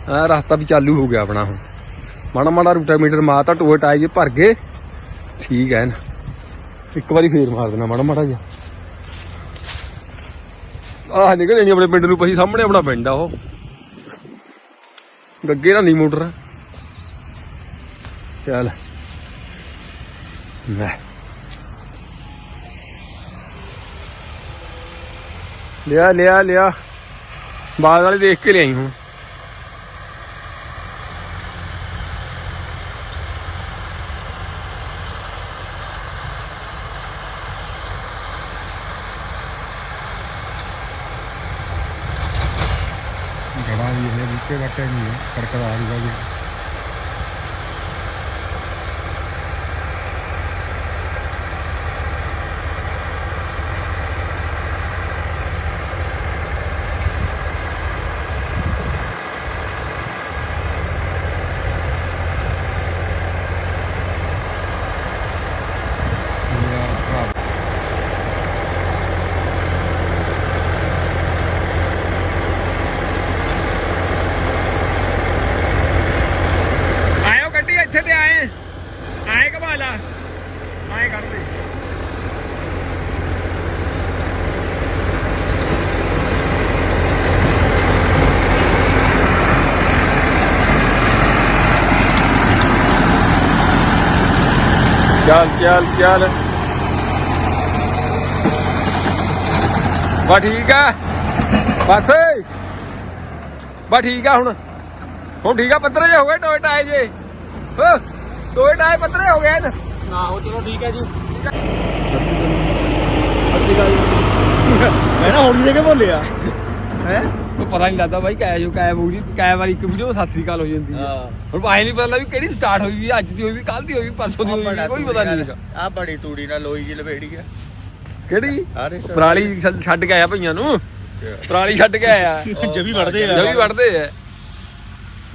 ਆ ਰਸਤਾ ਵੀ ਚਾਲੂ ਹੋ ਗਿਆ ਆਪਣਾ ਹੁਣ। ਮਾੜਾ ਮਾੜਾ ਰੂਟਾ ਮੀਟਰ ਮਾਰਤਾ, ਟੋਏ ਟਾਏ ਜੇ ਭਰ ਗਏ। ਠੀਕ ਹੈ ਨਾ। ਇੱਕ ਵਾਰੀ ਫੇਰ ਮਾਰ ਦੇਣਾ ਮਾੜਾ ਮਾੜਾ ਜਿਹਾ। ਆਹ ਨਿਕਲ ਜਾਣੀ ਆਪਣੇ ਪਿੰਡ ਨੂੰ ਪਈ ਸਾਹਮਣੇ ਆਪਣਾ ਪਿੰਡ ਆ ਉਹ। ਗੱਗੇ ਨਾਲ ਨਹੀਂ ਮੋਟਰ ਚੱਲ। ਲੈ। ਲਿਆ ਲਿਆ ਲਿਆ। ਬਾਗ ਵਾਲੇ ਦੇਖ ਕੇ ਲਿਆਈ ਹੁਣ ਗੜਾ ਵੀ ਇਹ ਬੁੱਕੇ ਵੱਟੇ ਨਹੀਂ ਕੜਕਦਾ ਆ ਰਿਹਾ ਜੀ ਆਇਓ ਗੱਡੀ ਇੱਥੇ ਤੇ ਆਏ ਆਏ ਕਮਾਲਾ ਆਏ ਕਰਦੇ ਚੱਲ ਚੱਲ ਚੱਲ ਬਾ ਠੀਕ ਆ। ਬਸ। ਬਾ ਠੀਕ ਆ ਹੁਣ। ਹੁਣ ਠੀਕ ਆ ਪੱਤਰੇ ਜੇ ਹੋ ਗਏ ਟੋਏ ਟਾਏ ਜੇ ਹੋ ਟੋਏ ਟਾਏ ਪੱਤਰੇ ਹੋ ਗਏ ਨੇ ਨਾ ਹੋ ਚਲੋ ਠੀਕ ਹੈ ਜੀ। ਅੱਛੀ ਗੱਲ ਮੈਂ ਨਾ ਹੌਲੀ ਦੇ ਕੇ ਬੋਲਿਆ? ਹੈ? ਉਹ ਪਤਾ ਨਹੀਂ ਲੱਗਦਾ ਬਾਈ ਕੈ ਜੋ ਕੈ ਬੂਜੀ ਕੈ ਵਾਰੀ ਇੱਕ ਵੀਡੀਓ ਸਤਿ ਸ੍ਰੀ ਅਕਾਲ ਹੋ ਜਾਂਦੀ ਹੈ। ਹੁਣ ਆਏ ਨਹੀਂ ਪਤਾ ਲੱਗਦਾ ਵੀ ਕਿਹੜੀ ਸਟਾਰਟ ਹੋਈ ਵੀ ਅੱਜ ਦੀ ਹੋਈ ਵੀ ਕੱਲ ਦੀ ਹੋਈ ਵੀ ਪਰਸੋਂ ਦੀ ਹੋਈ ਵੀ, ਕੋਈ ਪਤਾ ਨਹੀਂ ਲੱਗਾ। ਆ ਬੜੀ ਤੂੜੀ ਨਾਲ ਲੋਈ ਜੀ ਲਵੇੜੀ ਆ। ਕਿਹੜੀ? ਅਰੇ ਪਰਾਲੀ ਛੱਡ ਛੱਡ ਕੇ ਆਇਆ ਭਈਆਂ ਨੂੰ? ਪਰਾਲੀ ਛੱਡ ਕੇ ਆਇਆ। ਜਵੀ ਵੜਦੇ ਆ। ਜਵੀ ਵੜਦੇ ਆ।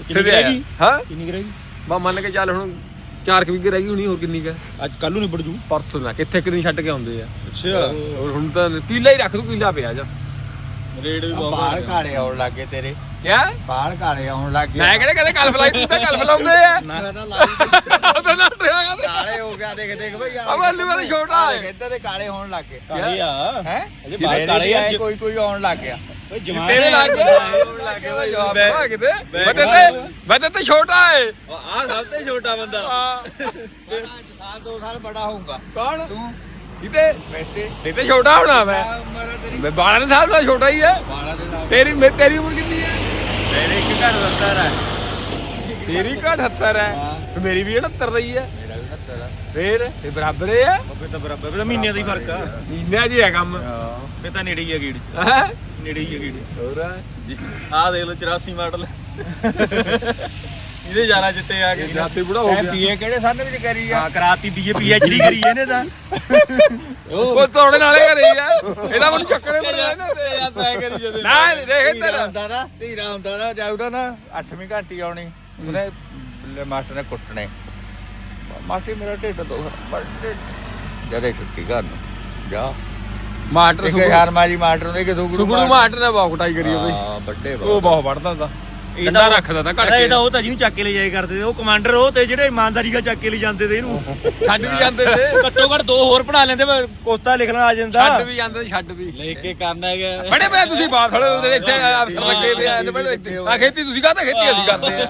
ਕਿੰਨੀ ਕੁ ਰਹਿ ਗਈ? ਹਾਂ। ਕਿੰਨੀ ਕੁ ਰਹਿ ਗਈ? ਬਾ ਮੰਨ ਕੇ ਚੱਲ ਹੁਣ ਚਾਰ ਕੁ ਵਿਗੇ ਰਹਿ ਗਈ ਹੋਣੀ ਹੋਰ ਕਿੰਨੀ ਕੁ ਹੈ? ਅੱਜ ਕੱਲ ਨੂੰ ਨਿਬੜ ਜੂ। ਪਰਸੋਂ ਨਾ ਕਿੱਥੇ ਕਿੰਨੀ ਛੱਡ ਕੇ ਆਉਂਦੇ ਆ। ਅੱਛਾ। ਹੋਰ ਹੁਣ ਤਾਂ ਕੀਲਾ ਹੀ ਰੱਖ ਦੂ ਕੀਲਾ ਪਿਆ ਜਾ। ਰੇਡ ਵੀ ਬਾਲ ਕਾਲੇ ਆਉਣ ਲੱਗੇ ਤੇਰੇ। ਕਿਆ? ਬਾਲ ਕਾਲੇ ਆਉਣ ਲੱਗੇ ਮੈਂ ਕਿਹੜੇ ਕਦੇ ਕਲਫ ਲਾਈ ਤੂੰ ਤਾਂ ਕਲਫ ਲਾਉਂਦੇ ਆ। ਨਾ ਉਹਦੇ ਨਾਲ ਟਿਆ ਕਰਦੇ ਕਾਲੇ ਹੋ ਗਿਆ ਦੇਖ ਦੇਖ ਬਈ ਆ ਬੱਲੂ ਵਾਲੀ ਛੋਟਾ ਹੈ। ਇੱਧਰ ਦੇ ਕਾਲੇ ਹੋਣ ਲੱਗ ਗਏ। ਕਾਲੇ ਆ। ਹੈ? ਅਜੇ ਬਾਲ ਕਾਲੇ ਆ ਕੋਈ ਕੋਈ ਆਉਣ ਲੱਗ ਗਿਆ। ਓਏ ਜਵਾਨ ਤੇਰੇ ਲੱਗ ਹੋਣ ਲੱਗ ਗਏ ਬਾਈ ਜਵਾਬ ਆ ਕਿਤੇ। ਬਤੇ ਤੇ ਬਤੇ ਤੇ ਛੋਟਾ ਹੈ। ਆ ਸਭ ਤੋਂ ਛੋਟਾ ਬੰਦਾ। ਹਾਂ। ਸਾਲ ਦੋ ਸਾਲ ਬੜਾ ਹੋਊਗਾ। ਕੌਣ? ਤੂੰ? ਕਿਤੇ? ਵੈਸੇ ਤੇ ਛੋਟਾ ਹੋਣਾ ਮੈਂ। ਉਮਰ ਆ ਤੇਰੀ। ਮੈਂ 12 ਦੇ ਸਾਲ ਦਾ ਛੋਟਾ ਹੀ ਹੈ ਬਾਲਾਂ ਦੇ ਨਾਲ ਤੇਰੀ ਮੇ- ਤੇਰੀ ਉਮਰ ਕਿੰਨੀ ਹੈ ਮੇਰੇ ਇੱਕ ਘਰ ਦਸਤਾਰ ਹੈ ਤੇਰੀ 78 ਹੈ। ਤੇ ਮੇਰੀ ਵੀ 69 ਦਾ ਹੀ ਹੈ ਮੇਰਾ ਵੀ 69 ਆ। ਫੇਰ ਤੇ ਬਰਾਬਰ ਹੀ ਹੈ ਬੱਬੇ ਤਾਂ ਬਰਾਬਰ। ਮਹੀਨਿਆਂ ਦਾ ਹੀ ਫ਼ਰਕ ਆ। ਮਹੀਨਿਆਂ ਜੀ ਹੈ ਕੰਮ। ਫੇ ਤਾਂ ਨੇੜੇ ਹੀ ਆ ਗੀੜ। ਹੈ? ਨੇੜੇ ਹੀ ਆ ਗੀੜ। ਹੋਰ ਆ? ਦੇਖ ਲਓ 84 ਮਾਡਲ। ਇਹਦੇ ਜਾਲਾ ਚਿੱਟੇ ਆ ਗਏ ਜਾਤੇ ਬੁੜਾ ਹੋ ਗਿਆ। ਬੀਏ ਕਿਹੜੇ ਸੰਨ ਵਿੱਚ ਕਰੀ ਆ? ਹਾਂ ਕਰਾਤੀ ਬੀਏ ਪੀਐਚਡੀ ਕਰੀ ਇਹਨੇ ਤਾਂ। ਉਹ ਤੋੜੇ ਨਾਲੇ ਹੀ ਆ। ਇਹਦਾ ਮੈਨੂੰ ਚੱਕਰੇ ਪੜਿਆ ਇਹਨਾਂ ਤੇ ਯਾਰ ਤੈ ਕਰੀ ਜਦੇ। ਨਾ ਦੇਖ ਇੱਧਰ। ਹੁੰਦਾ ਨਾ ਧੀਰਾ ਹੁੰਦਾ ਨਾ ਜਾਊਗਾ ਨਾ 8ਵੀਂ ਘੰਟੀ ਆਉਣੀ ਉਹਨੇ ਮਾਸਟਰ ਨੇ ਕੁੱਟਣੇ। ਮਾਸਟਰ ਮੇਰਾ ਢਿੱਡ ਦੋ ਬੜੇ ਜਦੇ ਛੁੱਟੀ ਘਰ ਨੂੰ ਜਾ। ਮਾਸਟਰ ਇੱਕ ਯਾਰ ਮਾਰੀ ਮਾਸਟਰ ਨੇ ਕਿ ਦੋ ਸੁਗਰੂ ਮਾਸਟਰ। ਨੇ ਬਹੁਤ ਕੁਟਾਈ ਕਰੀ ਉਹਦੀ। ਹਾਂ ਵੱਡੇ ਉਹ ਬਹੁਤ। ਵੜਦਾ ਹੁੰਦਾ। ਡੰਡਾ ਰੱਖਦਾ ਤਾਂ ਘੜ ਕੇ ਇਹ ਤਾਂ ਉਹ ਤਾਂ ਜਿਹਨੂੰ ਚੱਕ ਕੇ ਲੈ ਜਾਏ ਕਰਦੇ ਤੇ ਉਹ ਕਮਾਂਡਰ ਉਹ ਤੇ ਜਿਹੜੇ ਇਮਾਨਦਾਰੀ ਨਾਲ ਚੱਕ ਕੇ ਲੈ ਜਾਂਦੇ ਤੇ ਇਹਨੂੰ ਛੱਡ ਵੀ ਜਾਂਦੇ ਤੇ ਘੱਟੋ ਘੱਟ ਦੋ ਹੋਰ ਪੜਾ ਲੈਂਦੇ ਵਾ, ਕੋਸਤਾ ਲਿਖਣਾ ਆ ਜਾਂਦਾ ਛੱਡ ਵੀ ਜਾਂਦੇ ਤੇ ਛੱਡ ਵੀ ਲੈ ਕੇ ਕਰਨਾ ਹੈਗਾ ਬੜੇ ਬੜੇ ਤੁਸੀਂ ਬਾਹਰ ਖੜੇ ਹੁੰਦੇ ਇੱਥੇ ਅਫਸਰ ਲੱਗੇ ਪਏ ਆ ਬੜੇ ਇੱਥੇ ਆ ਖੇਤੀ ਤੁਸੀਂ ਕਾਹਦਾ ਖੇਤੀ ਅਸੀਂ ਕਰਦੇ ਆ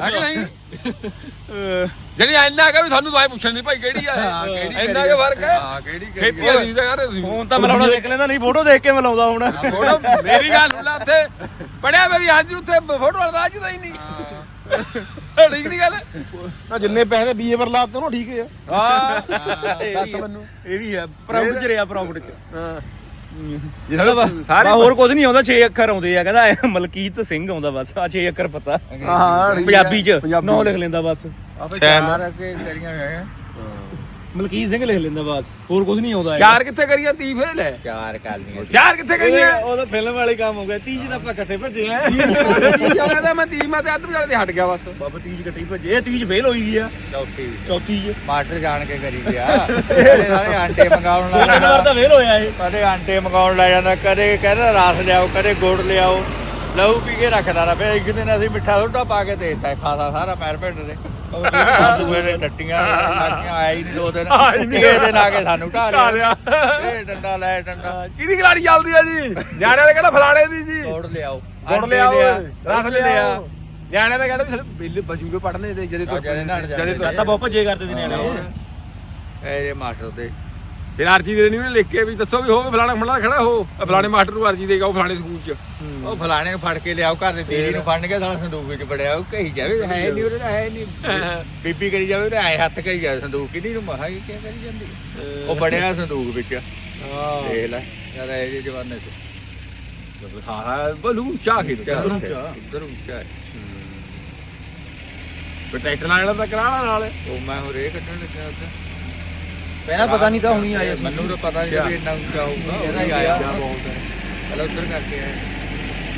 ਹੈ ਕਿ ਨਹੀਂ ਜਿਹੜੀ ਇੰਨਾ ਕਾ ਵੀ ਤੁਹਾਨੂੰ ਦਵਾਈ ਪੁੱਛਣ ਦੀ ਭਾਈ ਕਿਹੜੀ ਆ? ਇਹ? ਇੰਨਾ ਕੁ ਫ਼ਰਕ ਹੈ। ਹਾਂ ਕਿਹੜੀ ਖੇਤੀ ਅਸੀਂ ਤਾਂ ਕਰਦੇ ਤੁਸੀਂ ਫੋਨ ਤਾਂ ਮਿਲਾਉਣਾ ਦੇਖ ਲੈਂਦਾ ਨਹੀਂ ਫੋਟੋ ਦੇਖ ਕੇ ਮਿਲਾਉਂਦਾ ਹੁਣ। ਫੋਟੋ ਮੇਰੀ ਗੱਲ ਸੁਣ ਲੈ ਉੱਥੇ। ਪੜਿਆ ਮੈਂ ਵੀ ਅੱਜ ਉੱਥੇ ਫੋਟੋ ਵਾਲਾ ਅੱਜ ਤਾਂ ਹੀ ਨਹੀਂ। ਠੀਕ ਨਹੀਂ ਗੱਲ? ਨਾ ਜਿੰਨੇ ਪੈਸੇ ਬੀਏ ਪਰ ਲਾਤੇ ਉਹਨੂੰ ਠੀਕ ਹੈ ਹਾਂ। ਦੱਸ ਮੈਨੂੰ। ਇਹ ਵੀ ਹੈ ਪ੍ਰਾਊਡ ਚ ਰਿਹਾ ਪ੍ਰਾਊਡ ਚ। ਜਿਹੜਾ ਸਾਰੇ ਹੋਰ ਕੁਝ ਨਹੀਂ ਆਉਂਦਾ 6 ਅੱਖਰ ਆਉਂਦੇ ਆ ਕਹਿੰਦਾ ਮਲਕੀਤ ਸਿੰਘ ਆਉਂਦਾ ਬਸ ਆ 6 ਅੱਖਰ ਪਤਾ। ਹਾਂ ਪੰਜਾਬੀ ਚ ਨਾਂ ਲਿਖ ਲੈਂਦਾ ਬਸ। ਆਪੇ ਚਾਰ ਅੱਗੇ ਕਰੀਆਂ ਹੋਈਆਂ ਮਲਕੀਤ ਸਿੰਘ ਲਿਖ ਲੈਂਦਾ ਬਸ ਹੋਰ ਕੁਝ ਨਹੀਂ ਆਉਂਦਾ ਚਾਰ ਕਿੱਥੇ ਕਰੀਆਂ? ਤੀ ਫੇਲ ਹੈ ਚਾਰ ਕਾਲੀਆਂ ਚਾਰ ਕਿੱਥੇ ਕਰੀਆਂ? ਉਹ ਤਾਂ ਫਿਲਮ ਵਾਲੇ ਕੰਮ ਹੋ ਗਿਆ 30 ਚ ਤਾਂ ਆਪਾਂ ਇਕੱਠੇ ਭੱਜੇ ਆ। ਤੀ ਹੋਇਆ ਤਾਂ ਮੈਂ ਤੀ ਮੈਂ ਤੇ ਅੱਧ ਵਿਚਾਲੇ ਤੇ ਹਟ ਗਿਆ ਬਸ। ਬਾਬਾ 30 ਇਕੱਠੇ ਭੱਜੇ ਇਹ 30 ਚ ਫੇਲ ਹੋਈ ਗਈ ਆ। ਚੌਥੀ। ਚੌਥੀ ਚ। ਮਾਸਟਰ ਜਾਣ ਕੇ ਕਰੀ ਗਿਆ। ਸਾਰੇ ਆਂਟੇ ਮੰਗਾਉਣ ਦੋ ਤਿੰਨ ਵਾਰ ਲੱਗਾ ਤਾਂ ਫੇਲ ਹੋਇਆ ਇਹ। ਕਦੇ ਆਂਟੇ ਮੰਗਾਉਣ ਲੈ ਜਾਂਦਾ ਕਦੇ ਕਹਿੰਦਾ ਰਸ ਲਿਆਓ ਕਦੇ ਗੁੜ ਲਿਆਓ। ਲਹੂ ਪੀ ਕੇ ਰੱਖਦਾ ਰਾ ਫਿਰ ਇੱਕ ਦਿਨ ਅਸੀਂ ਮਿੱਠਾ ਸੋਡਾ ਪਾ ਕੇ ਦੇ ਦਿੱਤਾ ਖਾਸਾ ਸਾਰਾ ਪੈਰ ਪਿੰਡ ਦੇ ਦੂਏ ਦੇ ਟੱਟੀਆਂ ਲੱਗੀਆਂ ਆਇਆ ਹੀ ਨਹੀਂ ਦੋ ਦਿਨ। ਇਹ ਦਿਨ ਆ ਕੇ ਸਾਨੂੰ ਢਾ ਢਾਹ ਲਿਆ। ਲਿਆ। ਇਹ ਡੰਡਾ ਲੈ ਡੰਡਾ। ਕਿਹਦੀ ਖਿਲਾੜੀ ਚੱਲਦੀ ਆ ਜੀ? ਨਿਆਣਿਆਂ ਨੇ ਕਹਿੰਦਾ ਫਲਾਣੇ ਦੀ ਜੀ? ਲਿਆਓ। ਗੁੜ ਲਿਆ, ਰਸ ਦੁੱਧ ਲਿਆਓ। ਨਿਆਣਿਆਂ ਨੇ ਕਹਿੰਦਾ ਵੀ ਸਾਡੇ ਬਿੱਲ ਬਚੂਗੇ ਪੜਨੇ ਦੇ ਜਿਹੜੇ ਹਾਂ, ਜਿਹੜੇ ਨਹਾਉਣ ਜਾਂਦੇ ਤਾਂ ਬਹੁਤ ਭੱਜੇ ਕਰਦੇ ਸੀ ਨਿਆਣੇ। ਇਹ ਜੇ ਮਾਸਟਰ ਦੇ ਫਿਰ ਅਰਜੀ ਦੇ ਨਹੀਂ ਉਹਨੇ ਲਿਖ ਕੇ ਵੀ ਦੱਸੋ ਵੀ ਹੋ ਫਲਾਣਾ ਫਲਾਣਾ ਖੜਾ ਹੋ ਆਹ ਫਲਾਣੇ ਮਾਸਟਰ ਨੂੰ ਅਰਜੀ ਦੇਗਾ ਉਹ ਫਲਾਣੇ ਸਕੂਲ ਚ। ਉਹ ਫਲਾਣੇ ਨੂੰ ਫੜ ਕੇ ਲਿਆਓ ਘਰ ਦੇ ਦੀਦੀ ਨੂੰ ਫੜਨ ਕੇ ਸਾਲਾ ਸੰਦੂਕ ਵਿੱਚ ਬੜਿਆ ਉਹ ਕਹੀ ਜਾਵੇ ਹੈ ਨਹੀਂ ਉਹਦੇ ਹੈ ਨਹੀਂ। ਬੀਬੀ ਕਰੀ ਜਾਵੇ ਉਹਦੇ ਐ ਹੱਥ ਕਰੀ ਜਾਵੇ ਸੰਦੂਕ ਕਿਹਦੀ ਨੂੰ? ਮਹਾ ਕੀ ਕਰੀ ਜਾਂਦੀ? ਉਹ ਬੜਿਆ ਸੰਦੂਕ ਵਿੱਚ। ਦੇਖ ਲੈ ਜਦ ਇਹ ਜਿਹੇ ਜਵਾਨੇ ਚ ਹਾਂ ਬਲੂ ਚਾਹ ਖੇਤ ਇੱਧਰ ਉੱਚਾ ਇੱਧਰ ਉੱਚਾ ਹੈ। ਫਿਰ ਟਰੈਕਟਰ ਨਾਲ ਤਾਂ ਕਰਾਣਾ ਨਾਲ। ਉਹ ਮੈਂ ਹੋਰ ਕੱਢਣ ਲੱਗਿਆ ਉੱਧਰ। ਪਹਿਲਾਂ ਪਤਾ ਨਹੀਂ ਤਾਂ ਹੁਣੀ ਆਇਆ ਸੀ ਮੈਨੂੰ ਤਾਂ ਪਤਾ ਨਹੀਂ ਵੀ ਇੰਨਾ ਉੱਚਾ ਹੋਊਗਾ ਉਹ ਵੀ ਆਇਆ। ਬਹੁਤ ਹੈ ਪਹਿਲਾਂ ਉੱਧਰ ਕਰਕੇ ਆਇਆ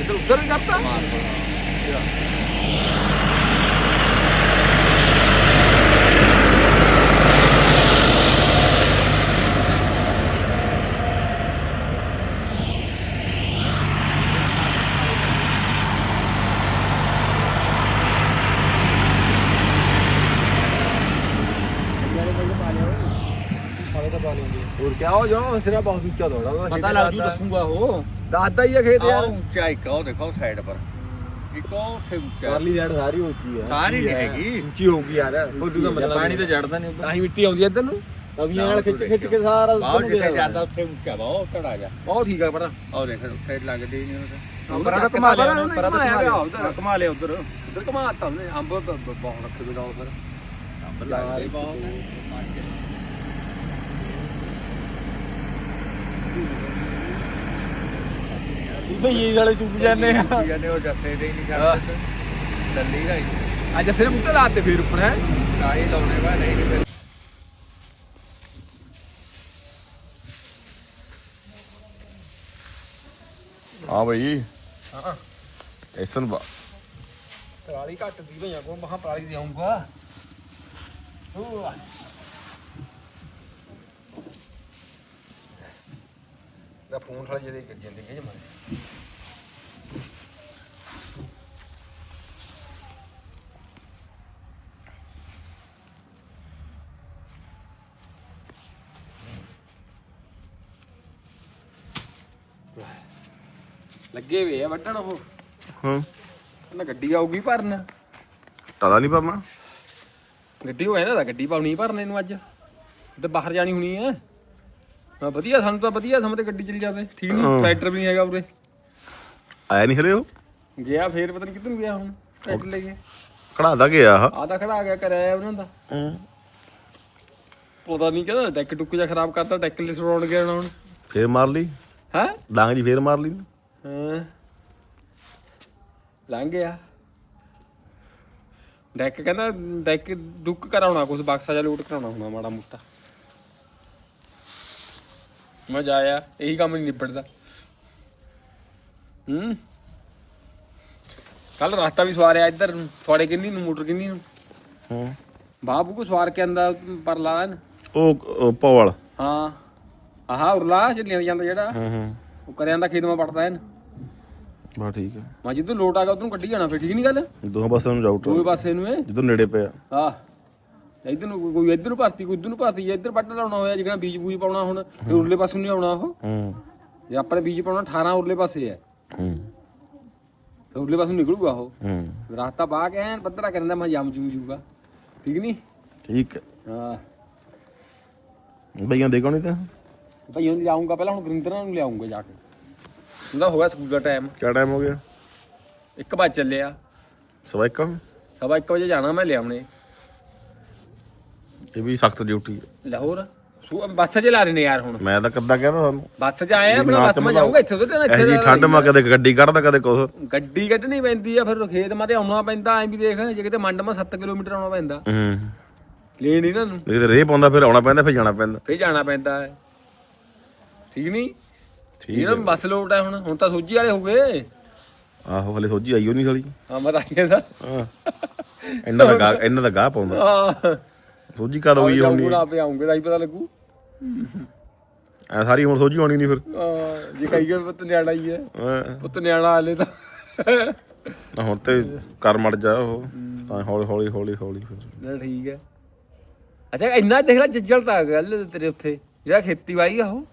ਇੱਧਰ ਉੱਧਰ ਵੀ ਕਰਤਾ? ਮਾਰ ਹੋ ਜਾਓ ਸਿਰਾ ਬਹੁਤ ਉੱਚਾ ਦੌੜਾ ਪਤਾ ਲੱਗ ਜੂ ਦੱਸੂਗਾ ਉਹ। ਦਾਦਾ ਹੀ ਆ ਖੇਤ ਯਾਰ। ਉੱਚਾ ਇੱਕ ਉਹ ਦੇਖੋ ਸਾਈਡ ਪਰ। ਇੱਕ ਉਹ ਉੱਥੇ ਉੱਚਾ। ਪਰਲੀ ਸਾਈਡ ਸਾਰੀ ਉੱਚੀ ਹੈ ਸਾਰੀ ਨਹੀਂ ਹੈਗੀ। ਉੱਚੀ ਹੋਊਗੀ ਯਾਰ। ਉਹ ਦੂਜਾ ਮਤਲਬ ਪਾਣੀ ਤਾਂ ਜੜਦਾ ਨਹੀਂ ਤਾਂ ਹੀ ਮਿੱਟੀ ਆਉਂਦੀ ਇੱਧਰ ਨੂੰ। ਤਵੀਆਂ ਨਾਲ ਖਿੱਚ ਖਿੱਚ ਕੇ ਸਾਰਾ ਬਾਹਰ ਜਿੱਥੇ ਜਾਂਦਾ ਉੱਥੇ ਉੱਚਾ ਵਾ ਉਹ ਢੜਾ ਜਾ ਬਹੁਤ ਠੀਕ ਆ ਪਰ। ਉਹ ਦੇਖ ਉੱਥੇ ਲੱਗਦੀ ਨਹੀਂ ਉਹ ਪਰਾਂ ਤਾਂ ਘੁਮਾ ਲਿਆ ਉਹਨੂੰ, ਪਰਾਂ ਤਾਂ ਘੁਮਾ ਲਿਆ ਉਧਰ। ਘੁਮਾ ਲਿਆ ਉਧਰ। ਉਧਰ ਘਮਾਤਾ ਉਹਨੇ ਅੰਬ ਬ- ਬ- ਬਹੁਤ ਰੱਖੇ ਬਿਗਾ ਉਧਰ। ਤਾਂ ਲੱਗਦੀ ਬਹੁਤ। ਭਈਏ ਵਾਲੇ ਚੁੱਪ ਜਾਂਦੇ ਆ। ਜਾਂਦੇ ਉਹ ਜੱਥੇ ਦੇ ਹੀ ਨਹੀਂ ਕਰਦੇ ਦੱਲੀ ਦਾ ਹੀ। ਅੱਜ ਅਸੀਂ ਬੁੱਟੇ ਲਾਤੇ ਫੇਰ ਉੱਪਰ ਹੈ? ਕਾਹੀ ਲਾਉਣੇ ਵਾ ਨਹੀਂ ਨਹੀਂ ਹਾਂ ਬਈ। ਐਸਨ ਬਾ ਪਰਾਲੀ ਘੱਟ ਦੀ ਭਈਆ ਕੋ ਮਹਾ ਪਰਾਲੀ ਦੇ ਆਉਂਗਾ ਦਾ ਫੋਨ ਥੜਾ ਜਿਹੇ ਕਰ ਜਾਂਦੇ ਕਿ ਜਮਾ ਲੱਗੇ ਵੇ ਆ ਵੱਢਣ ਉਹ। ਹਾਂ। ਨਾ ਗੱਡੀ ਆਊਗੀ ਭਰਨ। ਟਾਲਾ ਨਹੀਂ ਪਰਨਾ ਗੱਡੀ ਹੋਇਆ ਨਾ ਗੱਡੀ ਪਾਉਣੀ ਭਰਨੇ ਨੂੰ ਅੱਜ। ਤੇ ਬਾਹਰ ਜਾਣੀ ਹੋਣੀ ਹੈ ਵਧੀਆ ਸਾਨੂੰ ਤਾਂ ਵਧੀਆ ਸਮਝ ਤੇ ਗੱਡੀ ਚਲੀ ਜਾਵੇ। ਠੀਕ ਨਹੀਂ। ਟਰੈਕਟਰ ਵੀ ਨਹੀਂ ਹੈਗਾ ਉਰੇ। ਆਇਆ ਨਹੀਂ ਹਲੇ ਉਹ? ਗਿਆ ਫੇਰ ਪਤਾ ਨਹੀਂ ਕਿੱਧਰ ਨੂੰ ਗਿਆ ਹੁਣ। ਟਰੈਕਟਰ ਲੈ ਕੇ। ਕਢਾਦਾ ਗਿਆ ਆ। ਆ ਤਾਂ ਖੜਾ ਗਿਆ ਕਰਾਇਆ ਉਹਨਾਂ ਦਾ। ਪਤਾ ਨਹੀਂ ਕਹਿੰਦਾ ਡੈਕ ਟੁੱਕ ਜਿਹਾ ਖਰਾਬ ਕਰਤਾ ਡੈਕ ਲਿਸ ਰੋਣ ਗਿਆ ਹੁਣ। ਫੇਰ ਮਾਰ ਲਈ? ਹੈ? ਡਾਂਗ ਜੀ ਫੇਰ ਮਾਰ ਲਈ? ਹਾਂ। ਲੰਘ ਗਿਆ। ਡੈਕ ਕਹਿੰਦਾ ਡੈਕ ਡੁੱਕ ਕਰਾਉਣਾ ਕੁਝ ਬਕਸਾ ਜਾਂ ਲੋਟ ਕਰਾਉਣਾ ਹੋਣਾ ਮਾੜਾ ਮੋਟਾ। ਮੈਂ ਜਾਇਆ ਇਹੀ ਕੰਮ ਨਹੀਂ ਨਿਬੜਦਾ। ਹੂੰ? ਕੱਲ ਰਸਤਾ ਵੀ ਸਵਾਰਿਆ ਇੱਧਰ ਥੋੜੇ ਕਿੰਨੀ ਨੂੰ ਮੋਟਰ ਕਿੰਨੀ ਨੂੰ? ਹੂੰ। ਬਾਬੂ ਕੋ ਸਵਾਰ ਕੇ ਆਂਦਾ ਪਰ ਲਾਣ ਉਹ ਪੌਲ ਹਾਂ। ਆਹਾ ਉਰਲਾ ਚੱਲਿਆ ਜਾਂਦਾ ਜਿਹੜਾ। ਹੂੰ ਹੂੰ। ਉਹ ਕਰਿਆਂ ਦਾ ਖੇਤ ਮਾ ਪੜਦਾ ਐਨ ਬਾ ਠੀਕ ਹੈ। ਮੈਂ ਜਿੱਦੋਂ ਲੋਟ ਆ ਗਿਆ ਉਦੋਂ ਕੱਢੀ ਜਾਣਾ ਫੇ ਠੀਕ ਨਹੀਂ ਗੱਲ? ਦੋਹਾਂ ਪਾਸਿਆਂ ਨੂੰ ਜਾਊਟ ਦੋਵੇਂ ਪਾਸੇ ਨੂੰ ਇਹ? ਜਦੋਂ ਨੇੜੇ ਪਿਆ। ਆਹ। ਇਧਰ ਨੂੰ ਕੋਈ- ਇਧਰ ਨੂੰ ਭਰਤੀ ਕੋਈ ਇਧਰ ਨੂੰ ਭਰਤੀ ਇਧਰ ਵੱਟ ਲਾਉਣਾ ਹੋਇਆ ਜਿਹੜਾ ਬੀਜ ਬੂਜ ਪਾਉਣਾ ਹੁਣ ਤੇ ਉਰਲੇ ਪਾਸੇ ਨੂੰ ਨਹੀਂ ਆਉਣਾ ਉਹ। ਹੂੰ। ਜੇ ਆਪਣੇ ਬੀਜ ਪਾਉਣਾ 18 ਉਰਲੇ ਪਾਸੇ ਹੈ। ਹੂੰ। ਤੇ ਉਰਲੇ ਪਾਸੇ ਨੂੰ ਨਿਕਲੂਗਾ ਉਹ। ਹੂੰ। ਰਾਸਤਾ ਬਾਹ ਕੇ ਐਨ ਪੱਧਰਾ ਕਰਨ ਦਾ ਮੈਂ ਜੰਮ ਜੂ ਜੂਗਾ। ਠੀਕ ਨਹੀਂ? ਠੀਕ। ਹੈ। ਹਾਂ ਬਈਆਂ ਦੇ ਕੋਣੀ ਤਾਂ? ਭਾਈ ਹੁਣ ਲਿਆਉਂਗਾ ਪਹਿਲਾਂ ਹੁਣ ਗਰਿੰਦਰਾਂ ਨੂੰ ਲਿਆਉਂਗਾ ਜਾ ਕੇ। ਉਹਦਾ ਹੋ ਗਿਆ ਸਕੂਲ ਦਾ ਟਾਈਮ। ਕਿਆ ਟਾਈਮ ਹੋ ਗਿਆ? 1 ਵਜੇ ਚੱਲਿਆ। ਸਵਾ ਇੱਕ। ਸਵਾ 1 ਵਜੇ ਜਾਣਾ ਮੈਂ ਲਿਆਉਣੇ। ਇਹ ਵੀ ਸਖਤ ਡਿਊਟੀ ਹੈ ਲਾਹੌਰ ਸੂ ਬੱਸ 'ਚ ਲਾ ਰਹੇ ਨੇ ਯਾਰ ਹੁਣ। ਮੈਂ ਤਾਂ ਕੱਦਾ ਕਹਿੰਦਾ ਤੁਹਾਨੂੰ। ਬੱਸ 'ਚ ਆਏ ਆ ਆਪਣਾ ਬੱਸ 'ਮੈਂ ਜਾਊਂਗਾ ਇੱਥੇ ਤੋਂ ਇੱਥੇ ਜੀ ਦਾ ਠੰਡ ਮਾ ਕਦੇ ਗੱਡੀ ਕੱਢਦਾ ਕਦੇ ਕੁਛ। ਗੱਡੀ ਕੱਢਣੀ ਪੈਂਦੀ ਆ ਫਿਰ ਖੇਤ ਮਾ ਤੇ ਆਉਣਾ ਪੈਂਦਾ ਐਂ ਵੀ ਦੇਖ ਜੇ ਕਿਤੇ ਮੰਡ ਮਾ 7 ਕਿਲੋਮੀਟਰ ਆਉਣਾ ਪੈਂਦਾ। ਹੂੰ। ਲੈਣ ਇਹਨਾਂ ਨੂੰ ਜੇ ਰੇ ਪਾਉਂਦਾ ਫਿਰ ਆਉਣਾ ਪੈਂਦਾ ਫਿਰ ਜਾਣਾ ਪੈਂਦਾ। ਫੇਰ ਜਾਣਾ ਪੈਂਦਾ ਹੈ। ਠੀਕ ਨਹੀਂ ਠੀਕ ਇਹਨਾਂ ਨੂੰ ਬੱਸ ਲੋਟ ਹੈ ਹੁਣ ਹੁਣ ਤਾਂ ਸੋਝੀ ਵਾਲੇ ਹੋ ਗਏ। ਆਹੋ ਹਲੇ ਸੋਝੀ ਆਈਓ ਨਹੀਂ ਸਾਲੀ। ਹਾਂ ਮੈਂ ਤਾਂ ਕਹਿੰਦਾ ਹਾਂ। ਇਹਨਾਂ ਦਾ ਗਾ ਇਹਨਾਂ ਦਾ ਗਾਹ ਪਾਉਂਦਾ। ਹਾਂ। ਸੋਝੀ ਕਦ ਹੋਈ ਹੋਣੀ? ਜਾਊਂਗਾ ਆਪੇ ਆਉਂਗੇ ਤਾਂ ਹੀ ਪਤਾ ਲੱਗੂ। ਐ ਸਾਰੀ ਉਮਰ ਸੋਝੀ ਹੋਣੀ ਨਹੀਂ ਫਿਰ? ਹਾਂ ਜੇ ਕਹੀ ਗਏ ਪੁੱਤ ਨਿਆਣਾ ਹੀ ਹੈ। ਹੈਂ। ਪੁੱਤ ਨਿਆਣਾ ਹਾਲੇ ਤਾਂ। ਨਾ ਹੁਣ ਤੇ ਕਰ ਮੜ ਜਾ ਉਹ। ਤਾਂ ਹੌਲੀ ਹੌਲੀ ਹੌਲੀ ਹੌਲੀ ਫਿਰ। ਨਾ ਠੀਕ ਹੈ। ਅੱਛਾ ਇੰਨਾ ਦੇਖ ਲੈ ਜੱਜਲ ਤਾਂ ਗੱਲ ਤੇਰੇ ਉੱਥੇ ਜਿਹੜਾ ਖੇਤੀਬਾੜੀ ਆ ਉਹ।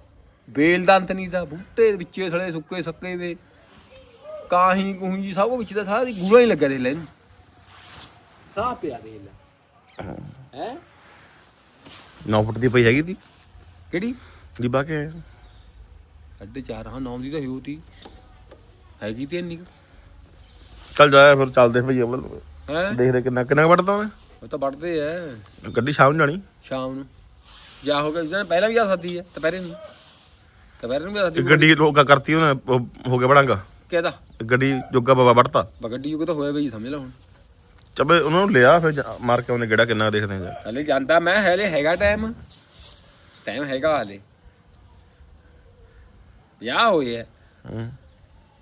ਬੇਲਦੰਤ ਨਹੀਂ ਦਾ ਬੂਟੇ ਵਿੱਚੇ ਥਲੇ ਸੁੱਕੇ ਸੱਕੇ ਵੇ। ਕਾਹੀ ਕੂਹੀ ਸਭ ਵਿੱਚ ਦਾ ਸਾਰਾ ਦੀ ਗੂੜਾ ਹੀ ਲੱਗਾ ਦੇ ਲੈ ਇਹਨੂੰ। ਸਾਹ ਪਿਆ ਦੇ ਲੈ। ਹੈ? ਨੌ ਫੁੱਟ ਦੀ ਪਈ ਹੈਗੀ ਤੀ ਕਿਹੜੀ? ਦੀ ਬਾ ਕੇ ਸਾਢੇ ਚਾਰ ਹਾਂ ਨੌਂ ਦੀ ਤਾਂ ਹੋਊਤੀ ਹੈਗੀ ਤੇ ਇੰਨੀ ਚੱਲ ਜਾਇਆ ਫਿਰ ਚੱਲਦੇ ਭਈਆ ਵੱਲ ਹੈ? ਦੇਖਦੇ ਕਿੰਨਾ ਕਿੰਨਾ ਵੜਦਾ ਉਹਨੇ। ਉਹ ਤਾਂ ਵੱਢਦੇ ਐ ਗੱਡੀ ਸ਼ਾਮ ਨੂੰ ਜਾਣੀ। ਸ਼ਾਮ ਨੂੰ। ਜਾ ਹੋ ਗਿਆ ਜਿਸ ਦਿਨ ਪਹਿਲਾਂ ਵੀ ਆ ਸਕਦੀ ਹੈ ਦੁਪਹਿਰੇ ਨੂੰ। ਦੁਪਹਿਰੇ ਨੂੰ ਵੀ ਆ ਸਕਦੀ ਗੱਡੀ ਲੋਕਾ ਕਰਤੀ ਉਹਨੇ ਉਹ ਹੋ ਗਿਆ ਬੜਾਂਗਾ ਕਿਹਦਾ? ਗੱਡੀ ਜੋਗਾ ਬਾਬਾ ਵੜਤਾ ਬਗੱਡੀ ਯੁੱਗ ਤਾਂ ਹੋਇਆ ਬਈ ਸਮਝ ਲੈ ਹੁਣ। ਚੱਬੇ ਉਹਨਾਂ ਨੂੰ ਲਿਆ ਫਿਰ ਜਾ- ਮਾਰ ਕੇ ਉਹਨੇ ਗੇੜਾ ਕਿੰਨਾ ਦੇਖਦੇ ਜਾ। ਹਲੇ ਜਾਂਦਾ ਮੈਂ ਹਲੇ ਹੈਗਾ ਟਾਈਮ ਟਾਈਮ ਹੈਗਾ ਹਲੇ। ਵਿਆਹ ਹੋਏ ਹੈ ਹੂੰ।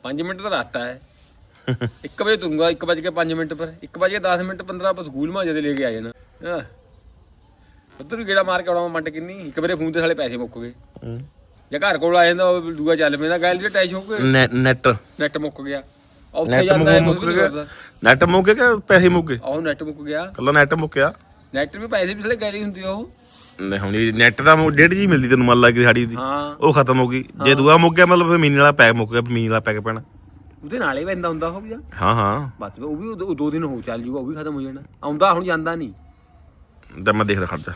5 ਮਿੰਟ ਦਾ ਰਸਤਾ ਹੈ। 1 ਵਜੇ ਤੁੰਗਾ 1 ਵਜੇ ਕੇ 5 ਮਿੰਟ ਪਰ। 1 ਵਜੇ 10 ਮਿੰਟ 15 ਆਪਾਂ ਸਕੂਲ ਮਾ ਜਦੇ ਲੈ ਕੇ ਆ ਜਾਣਾ। ਹਾਂ। ਉੱਧਰ ਵੀ ਗੇੜਾ ਮਾਰ ਕੇ ਆਉਣਾ ਮੰਡ ਕਿੰਨੀ। ਇੱਕ ਵਾਰੇ ਫੋਨ ਤੇ ਸਾਲੇ ਪੈਸੇ ਮੁੱਕ ਗਏ ਹੂੰ। ਜੇ ਘਰ ਕੋਲ ਆ ਜਾਂਦਾ ਉਹ ਦੂਆ ਚੱਲ ਪੈਂਦਾ। ਗੱਲ ਜੇ ਟੈਚ ਹੋ ਕੇ ਨੈ- ਨੈਟ। ਨੈਟ ਮੁੱਕ ਗਿਆ। ਆ ਉੱਥੇ ਨੈਟ ਜਾਂਦਾ ਮੁੱਕ ਨਹੀਂ ਗਿਆ ਨੈਟ ਮੁੱਕ ਗਿਆ ਕਿ ਪੈਸੇ ਮੁੱਕ ਗਏ? ਆਹ ਨੈਟ ਮੁੱਕ ਗਿਆ। ਕੱਲਾ ਨੈਟ ਮੁੱਕਿਆ। ਨੈਟ ਵੀ ਪੈਸੇ ਸਾਲੇ ਗੈਰੀ ਹੁੰਦੀ ਆ ਉਹ। ਨਹੀਂ ਹੁਣ ਇਹ ਨੈਟ ਦਾ ਮੁ- ਡੇਢ ਜੀ ਮਿਲਦੀ ਤੈਨੂੰ ਮੰਨ ਲਾ ਕੇ ਸਾਡੀ ਦੀ। ਹਾਂ। ਉਹ ਖਤਮ ਹੋ ਗਈ। ਜੇ ਦੂਆ ਮੁੱਕ ਗਿਆ ਮਤਲਬ ਫਿਰ ਮੀਨੀ ਵਾਲਾ ਪੈਕ ਮੁੱਕ ਗਿਆ ਮੀਨੀ ਵਾਲਾ ਪੈਕ ਪੈਣਾ। ਉਹਦੇ ਨਾਲ ਹੀ ਪੈਂਦਾ ਹੁੰਦਾ ਉਹ ਵੀ ਯਾਰ। ਹਾਂ ਹਾਂ। ਬਸ ਉਹ ਵੀ ਉਹ ਦੋ- ਦੋ ਦਿਨ ਹੋ ਚੱਲ ਜੂਗਾ ਉਹ ਵੀ ਖਤਮ ਹੋ ਜਾਣਾ। ਆਉਂਦਾ ਹੁਣ ਜਾਂਦਾ ਨਹੀਂ। ਤਾਂ ਮੈਂ ਦੇਖਦਾ ਖਰਚਾ